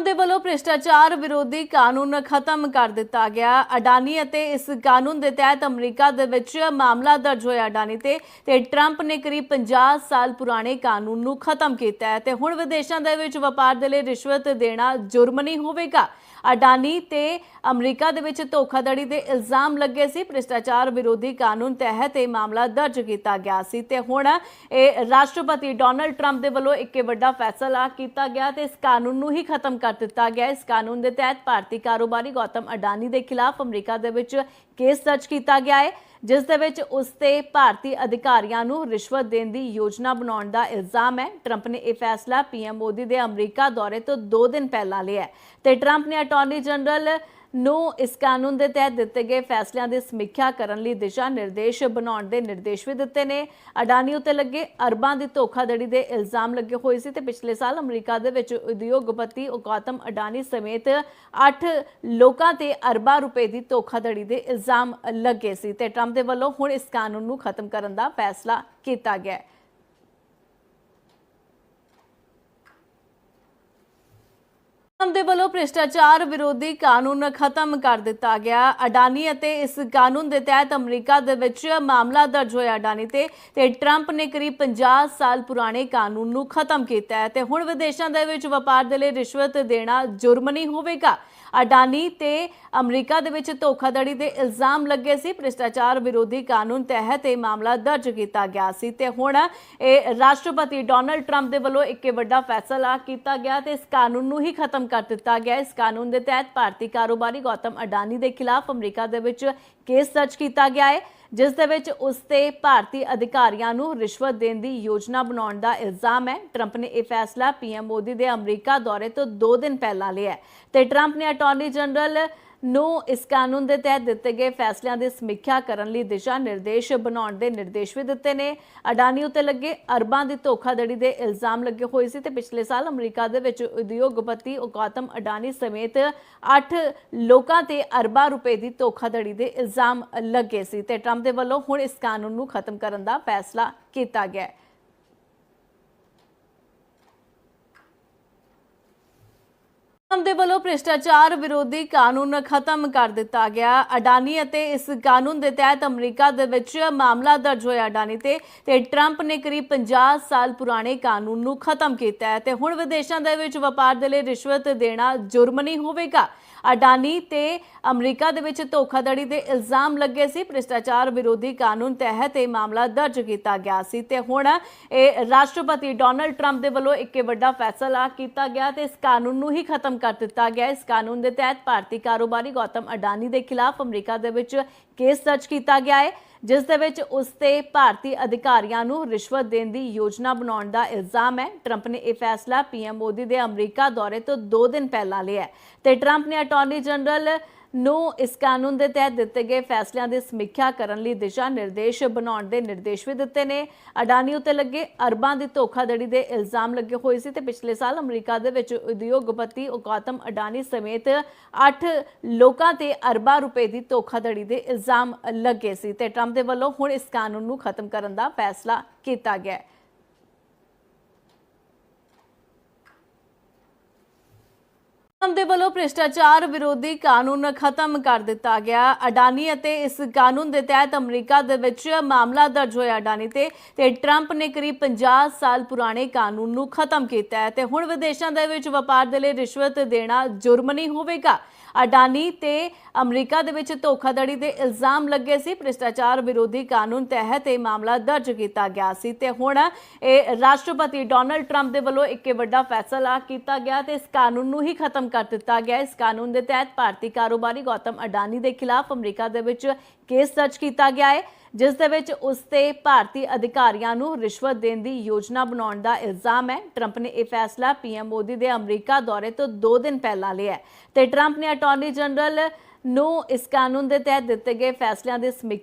ਦੇ ਵੱਲੋਂ ਭ੍ਰਿਸ਼ਟਾਚਾਰ ਵਿਰੋਧੀ ਕਾਨੂੰਨ ਖਤਮ ਕਰ ਦਿੱਤਾ ਗਿਆ। ਅਡਾਨੀ ਅਤੇ ਇਸ ਕਾਨੂੰਨ ਦੇ ਤਹਿਤ ਅਮਰੀਕਾ ਦੇ ਵਿੱਚ ਮਾਮਲਾ ਦਰਜ ਹੋਇਆ ਅਡਾਨੀ ਤੇ ਤੇ ਟਰੰਪ ਨੇ ਕਰੀਬ 50 ਸਾਲ ਪੁਰਾਣੇ ਕਾਨੂੰਨ ਨੂੰ ਖਤਮ ਕੀਤਾ ਹੈ ਤੇ ਹੁਣ ਵਿਦੇਸ਼ਾਂ ਦੇ ਵਿੱਚ ਵਪਾਰ ਦੇ ਲਈ ਰਿਸ਼ਵਤ ਦੇਣਾ ਜੁਰਮ ਨਹੀਂ ਹੋਵੇਗਾ। ਅਡਾਨੀ ਤੇ ਅਮਰੀਕਾ ਦੇ ਵਿੱਚ ਧੋਖਾਧੜੀ ਦੇ ਇਲਜ਼ਾਮ ਲੱਗੇ ਸੀ। ਭ੍ਰਿਸ਼ਟਾਚਾਰ ਵਿਰੋਧੀ ਕਾਨੂੰਨ ਤਹਿਤ ਇਹ ਮਾਮਲਾ ਦਰਜ ਕੀਤਾ ਗਿਆ ਸੀ ਤੇ ਹੁਣ ਇਹ ਰਾਸ਼ਟਰਪਤੀ ਡੋਨਲਡ ਟਰੰਪ ਦੇ ਵੱਲੋਂ ਇੱਕ ਵੱਡਾ ਫੈਸਲਾ ਕੀਤਾ ਗਿਆ ਤੇ ਇਸ ਕਾਨੂੰਨ ਨੂੰ ਹੀ ਖਤਮ ਕਰ ਦਿੱਤਾ ਗਿਆ। ਇਸ ਕਾਨੂੰਨ ਦੇ ਤਹਿਤ ਭਾਰਤੀ ਕਾਰੋਬਾਰੀ ਗੌਤਮ ਅਡਾਨੀ ਦੇ ਖਿਲਾਫ ਅਮਰੀਕਾ ਦੇ ਵਿੱਚ ਕੇਸ ਦਰਜ ਕੀਤਾ ਗਿਆ ਹੈ। ਜਿਸ ਦੇ ਵਿੱਚ ਉਸ ਤੇ ਭਾਰਤੀ ਅਧਿਕਾਰੀਆਂ ਨੂੰ ਰਿਸ਼ਵਤ ਦੇਣ ਦੀ ਯੋਜਨਾ ਬਣਾਉਣ ਦਾ ਇਲਜ਼ਾਮ ਹੈ। ਟਰੰਪ ਨੇ ਇਹ ਫੈਸਲਾ ਪੀਐਮ ਮੋਦੀ ਦੇ ਅਮਰੀਕਾ ਦੌਰੇ ਤੋਂ 2 ਦਿਨ ਪਹਿਲਾਂ ਲਿਆ ਤੇ ਟਰੰਪ ਨੇ ਅਟਾਰਨੀ ਜਨਰਲ ਨੂੰ ਇਸ ਕਾਨੂੰਨ ਦੇ ਤਹਿਤ ਦਿੱਤੇ ਗਏ ਫੈਸਲਿਆਂ ਦੀ ਸਮੀਖਿਆ ਕਰਨ ਲਈ ਦਿਸ਼ਾ ਨਿਰਦੇਸ਼ ਬਣਾਉਣ ਦੇ ਨਿਰਦੇਸ਼ ਵੀ ਦਿੱਤੇ ਨੇ। ਅਡਾਨੀ ਉੱਤੇ ਲੱਗੇ ਅਰਬਾਂ ਦੀ ਧੋਖਾਧੜੀ ਦੇ ਇਲਜ਼ਾਮ ਲੱਗੇ ਹੋਏ ਸੀ ਤੇ ਪਿਛਲੇ ਸਾਲ ਅਮਰੀਕਾ ਦੇ ਵਿੱਚ ਉਦਯੋਗਪਤੀ ਗੌਤਮ ਅਡਾਨੀ ਸਮੇਤ 8 ਲੋਕਾਂ ਤੇ ਅਰਬਾਂ ਰੁਪਏ ਦੀ ਧੋਖਾਧੜੀ ਦੇ ਇਲਜ਼ਾਮ ਲੱਗੇ ਸੀ ਤੇ ਟਰੰਪ ਦੇ ਵੱਲੋਂ ਹੁਣ ਇਸ ਕਾਨੂੰਨ ਨੂੰ ਖਤਮ ਕਰਨ ਦਾ ਫੈਸਲਾ ਕੀਤਾ ਗਿਆ ਹੈ। ਦੇ ਵੱਲੋਂ ਭ੍ਰਿਸ਼ਟਾਚਾਰ ਵਿਰੋਧੀ ਕਾਨੂੰਨ ਖਤਮ ਕਰ ਦਿੱਤਾ ਗਿਆ। ਅਡਾਨੀ ਅਤੇ ਇਸ ਕਾਨੂੰਨ ਦੇ ਤਹਿਤ ਅਮਰੀਕਾ ਦੇ ਵਿੱਚ ਮਾਮਲਾ ਦਰਜ ਹੋਇਆ ਅਡਾਨੀ ਤੇ ਤੇ ਟਰੰਪ ਨੇ ਕਰੀਬ 50 ਸਾਲ ਪੁਰਾਣੇ ਕਾਨੂੰਨ ਨੂੰ ਖਤਮ ਕੀਤਾ ਹੈ। ਤੇ ਹੁਣ ਵਿਦੇਸ਼ਾਂ ਦੇ ਵਿੱਚ ਵਪਾਰ ਦੇ ਲਈ ਰਿਸ਼ਵਤ ਦੇਣਾ ਜੁਰਮ ਨਹੀਂ ਹੋਵੇਗਾ। ਅਡਾਨੀ ਤੇ ਅਮਰੀਕਾ ਦੇ ਵਿੱਚ ਧੋਖਾਧੜੀ ਦੇ ਇਲਜ਼ਾਮ ਲੱਗੇ ਸੀ। ਭ੍ਰਿਸ਼ਟਾਚਾਰ ਵਿਰੋਧੀ ਕਾਨੂੰਨ ਤਹਿਤ ਇਹ ਮਾਮਲਾ ਦਰਜ ਕੀਤਾ ਗਿਆ ਸੀ। ਤੇ ਹੁਣ ਇਹ ਰਾਸ਼ਟਰਪਤੀ ਡੋਨਲਡ ਟਰੰਪ ਦੇ ਵੱਲੋਂ ਇੱਕ ਵੱਡਾ ਫੈਸਲਾ ਕੀਤਾ ਗਿਆ ਤੇ ਇਸ ਕਾਨੂੰਨ ਨੂੰ ਹੀ ਖਤਮ ਕਰ ਦਿੱਤਾ ਗਿਆ ਇਸ ਕਾਨੂੰਨ ਦੇ ਤਹਿਤ ਭਾਰਤੀ ਕਾਰੋਬਾਰੀ ਗੌਤਮ ਅਡਾਨੀ ਦੇ ਖਿਲਾਫ ਅਮਰੀਕਾ ਦੇ ਵਿੱਚ ਕੇਸ ਦਰਜ ਕੀਤਾ ਗਿਆ ਹੈ, ਜਿਸ ਦੇ ਵਿੱਚ ਉਸ ਤੇ ਭਾਰਤੀ ਅਧਿਕਾਰੀਆਂ ਨੂੰ ਰਿਸ਼ਵਤ ਦੇਣ ਦੀ ਯੋਜਨਾ ਬਣਾਉਣ ਦਾ ਇਲਜ਼ਾਮ ਹੈ। ਟਰੰਪ ਨੇ ਇਹ ਫੈਸਲਾ ਪੀਐਮ ਮੋਦੀ ਦੇ ਅਮਰੀਕਾ ਦੌਰੇ ਤੋਂ 2 ਦਿਨ ਪਹਿਲਾਂ ਲਿਆ ਤੇ ਟਰੰਪ ਨੇ ਅਟਾਰਨੀ ਜਨਰਲ ਨੂੰ ਇਸ ਕਾਨੂੰਨ ਦੇ ਤਹਿਤ ਦਿੱਤੇ ਗਏ ਫੈਸਲਿਆਂ ਦੀ ਸਮੀਖਿਆ ਕਰਨ ਲਈ ਦਿਸ਼ਾ ਨਿਰਦੇਸ਼ ਬਣਾਉਣ ਦੇ ਨਿਰਦੇਸ਼ ਵੀ ਦਿੱਤੇ ਨੇ ਅਡਾਨੀ ਉੱਤੇ ਲੱਗੇ ਅਰਬਾਂ ਦੀ ਧੋਖਾਧੜੀ ਦੇ ਇਲਜ਼ਾਮ ਲੱਗੇ ਹੋਏ ਸੀ ਤੇ ਪਿਛਲੇ ਸਾਲ ਅਮਰੀਕਾ ਦੇ ਵਿੱਚ ਉਦਯੋਗਪਤੀ ਗੌਤਮ ਅਡਾਨੀ ਸਮੇਤ 8 ਲੋਕਾਂ ਤੇ ਅਰਬਾਂ ਰੁਪਏ ਦੀ ਧੋਖਾਧੜੀ ਦੇ ਇਲਜ਼ਾਮ ਲੱਗੇ ਸੀ ਤੇ ਟਰੰਪ ਦੇ ਵੱਲੋਂ ਹੁਣ ਇਸ ਕਾਨੂੰਨ ਨੂੰ ਖਤਮ ਕਰਨ ਦਾ ਫੈਸਲਾ ਕੀਤਾ ਗਿਆ ਹੈ। ਟਰੰਪ ਦੇ ਵੱਲੋਂ ਭ੍ਰਿਸ਼ਟਾਚਾਰ ਵਿਰੋਧੀ ਕਾਨੂੰਨ ਖਤਮ ਕਰ ਦਿੱਤਾ ਗਿਆ। ਅਡਾਨੀ ਅਤੇ ਇਸ ਕਾਨੂੰਨ ਦੇ ਤਹਿਤ ਅਮਰੀਕਾ ਦੇ ਵਿੱਚ ਮਾਮਲਾ ਦਰਜ ਹੋਇਆ ਅਡਾਨੀ ਤੇ ਤੇ ਟਰੰਪ ਨੇ ਕਰੀਬ 50 ਸਾਲ ਪੁਰਾਣੇ ਕਾਨੂੰਨ ਨੂੰ ਖਤਮ ਕੀਤਾ ਹੈ। ਤੇ ਹੁਣ ਵਿਦੇਸ਼ਾਂ ਦੇ ਵਿੱਚ ਵਪਾਰ ਦੇ ਲਈ ਰਿਸ਼ਵਤ ਦੇਣਾ ਜੁਰਮ ਨਹੀਂ ਹੋਵੇਗਾ। ਅਡਾਨੀ ਤੇ ਅਮਰੀਕਾ ਦੇ ਵਿੱਚ ਧੋਖਾਧੜੀ ਦੇ ਇਲਜ਼ਾਮ ਲੱਗੇ ਸੀ। ਭ੍ਰਿਸ਼ਟਾਚਾਰ ਵਿਰੋਧੀ ਕਾਨੂੰਨ ਤਹਿਤ ਇਹ ਮਾਮਲਾ ਦਰਜ ਕੀਤਾ ਗਿਆ ਸੀ ਤੇ ਹੁਣ ਇਹ ਰਾਸ਼ਟਰਪਤੀ ਡੋਨਲਡ ਟਰੰਪ ਦੇ ਵੱਲੋਂ ਇੱਕ ਵੱਡਾ ਫੈਸਲਾ ਕੀਤਾ ਗਿਆ ਤੇ ਇਸ ਕਾਨੂੰਨ ਨੂੰ ਹੀ ਖਤਮ ਕਰ ਦਿੱਤਾ ਗਿਆ। ਇਸ ਕਾਨੂੰਨ ਦੇ ਤਹਿਤ ਭਾਰਤੀ ਕਾਰੋਬਾਰੀ ਗੌਤਮ ਅਡਾਨੀ ਦੇ ਖਿਲਾਫ ਅਮਰੀਕਾ ਦੇ ਵਿੱਚ ਕੇਸ ਦਰਜ ਕੀਤਾ ਗਿਆ ਹੈ। ਜਿਸ ਦੇ ਵਿੱਚ ਉਸ ਤੇ ਭਾਰਤੀ ਅਧਿਕਾਰੀਆਂ ਨੂੰ ਰਿਸ਼ਵਤ ਦੇਣ ਦੀ ਯੋਜਨਾ ਬਣਾਉਣ ਦਾ ਇਲਜ਼ਾਮ ਹੈ। ਟਰੰਪ ਨੇ ਇਹ ਫੈਸਲਾ ਪੀਐਮ ਮੋਦੀ ਦੇ ਅਮਰੀਕਾ ਦੌਰੇ ਤੋਂ 2 ਦਿਨ ਪਹਿਲਾਂ ਲਿਆ ਹੈ ਤੇ ਟਰੰਪ ਨੇ ਅਟਾਰਨੀ ਜਨਰਲ ਨੂੰ ਇਸ ਕਾਨੂੰਨ ਦੇ ਤਹਿਤ ਦਿੱਤੇ ਗਏ ਫੈਸਲਿਆਂ ਦੀ ਸਮੀਖਿਆ ਕਰਨ ਲਈ ਦਿਸ਼ਾ ਨਿਰਦੇਸ਼ ਬਣਾਉਣ ਦੇ ਨਿਰਦੇਸ਼ ਵੀ ਦਿੱਤੇ ਨੇ। ਅਡਾਨੀ ਉੱਤੇ ਲੱਗੇ ਅਰਬਾਂ ਦੀ ਧੋਖਾਧੜੀ ਦੇ ਇਲਜ਼ਾਮ ਲੱਗੇ ਹੋਏ ਸੀ ਤੇ ਪਿਛਲੇ ਸਾਲ ਅਮਰੀਕਾ ਦੇ ਵਿੱਚ ਉਦਯੋਗਪਤੀ ਗੌਤਮ ਅਡਾਨੀ ਸਮੇਤ 8 ਲੋਕਾਂ ਤੇ ਅਰਬਾਂ ਰੁਪਏ ਦੀ ਧੋਖਾਧੜੀ ਦੇ ਇਲਜ਼ਾਮ ਲੱਗੇ ਸੀ ਤੇ ਟਰੰਪ ਦੇ ਵੱਲੋਂ ਹੁਣ ਇਸ ਕਾਨੂੰਨ ਨੂੰ ਖਤਮ ਕਰਨ ਦਾ ਫੈਸਲਾ ਕੀਤਾ ਗਿਆ ਹੈ। ਟਰੰਪ ਦੇ ਵੱਲੋਂ ਭ੍ਰਿਸ਼ਟਾਚਾਰ ਵਿਰੋਧੀ ਕਾਨੂੰਨ ਖਤਮ ਕਰ ਦਿੱਤਾ ਗਿਆ। ਅਡਾਨੀ ਅਤੇ ਇਸ ਕਾਨੂੰਨ ਦੇ ਤਹਿਤ ਅਮਰੀਕਾ ਦੇ ਵਿੱਚ ਮਾਮਲਾ ਦਰਜ ਹੋਇਆ ਅਡਾਨੀ ਤੇ ਤੇ ਟਰੰਪ ਨੇ ਕਰੀਬ 50 ਸਾਲ ਪੁਰਾਣੇ ਕਾਨੂੰਨ ਨੂੰ ਖਤਮ ਕੀਤਾ ਹੈ ਤੇ ਹੁਣ ਵਿਦੇਸ਼ਾਂ ਦੇ ਵਿੱਚ ਵਪਾਰ ਦੇ ਲਈ ਰਿਸ਼ਵਤ ਦੇਣਾ ਜੁਰਮ ਨਹੀਂ ਹੋਵੇਗਾ। ਅਡਾਨੀ ਤੇ ਅਮਰੀਕਾ ਦੇ ਵਿੱਚ ਧੋਖਾਧੜੀ ਦੇ ਇਲਜ਼ਾਮ ਲੱਗੇ ਸੀ। ਭ੍ਰਿਸ਼ਟਾਚਾਰ ਵਿਰੋਧੀ ਕਾਨੂੰਨ ਤਹਿਤ ਇਹ ਮਾਮਲਾ ਦਰਜ ਕੀਤਾ ਗਿਆ ਸੀ ਤੇ ਹੁਣ ਇਹ ਰਾਸ਼ਟਰਪਤੀ ਡੋਨਲਡ ਟਰੰਪ ਦੇ ਵੱਲੋਂ ਇੱਕ ਵੱਡਾ ਫੈਸਲਾ ਕੀਤਾ ਗਿਆ ਤੇ ਇਸ ਕਾਨੂੰਨ ਨੂੰ ਹੀ ਖਤਮ ਕਰ ਦਿੱਤਾ ਗਿਆ। ਇਸ ਕਾਨੂੰਨ ਦੇ ਤਹਿਤ ਭਾਰਤੀ ਕਾਰੋਬਾਰੀ ਗੌਤਮ ਅਡਾਨੀ ਦੇ ਖਿਲਾਫ ਅਮਰੀਕਾ ਦੇ ਵਿੱਚ ਕੇਸ ਦਰਜ ਕੀਤਾ ਗਿਆ ਹੈ। ਜਿਸ ਦੇ ਵਿੱਚ ਉਸ ਤੇ ਭਾਰਤੀ ਅਧਿਕਾਰੀਆਂ ਨੂੰ ਰਿਸ਼ਵਤ ਦੇਣ ਦੀ ਯੋਜਨਾ ਬਣਾਉਣ ਦਾ ਇਲਜ਼ਾਮ ਹੈ। ਟਰੰਪ ਨੇ ਇਹ ਫੈਸਲਾ ਪੀਐਮ ਮੋਦੀ ਦੇ ਅਮਰੀਕਾ ਦੌਰੇ ਤੋਂ 2 ਦਿਨ ਪਹਿਲਾਂ ਲਿਆ ਤੇ ਟਰੰਪ ਨੇ ਅਟਾਰਨੀ ਜਨਰਲ ਨੂੰ ਇਸ ਕਾਨੂੰਨ ਦੇ ਤਹਿਤ ਦਿੱਤੇ ਗਏ ਫੈਸਲਿਆਂ ਦੀ ਸਮੀਖਿਆ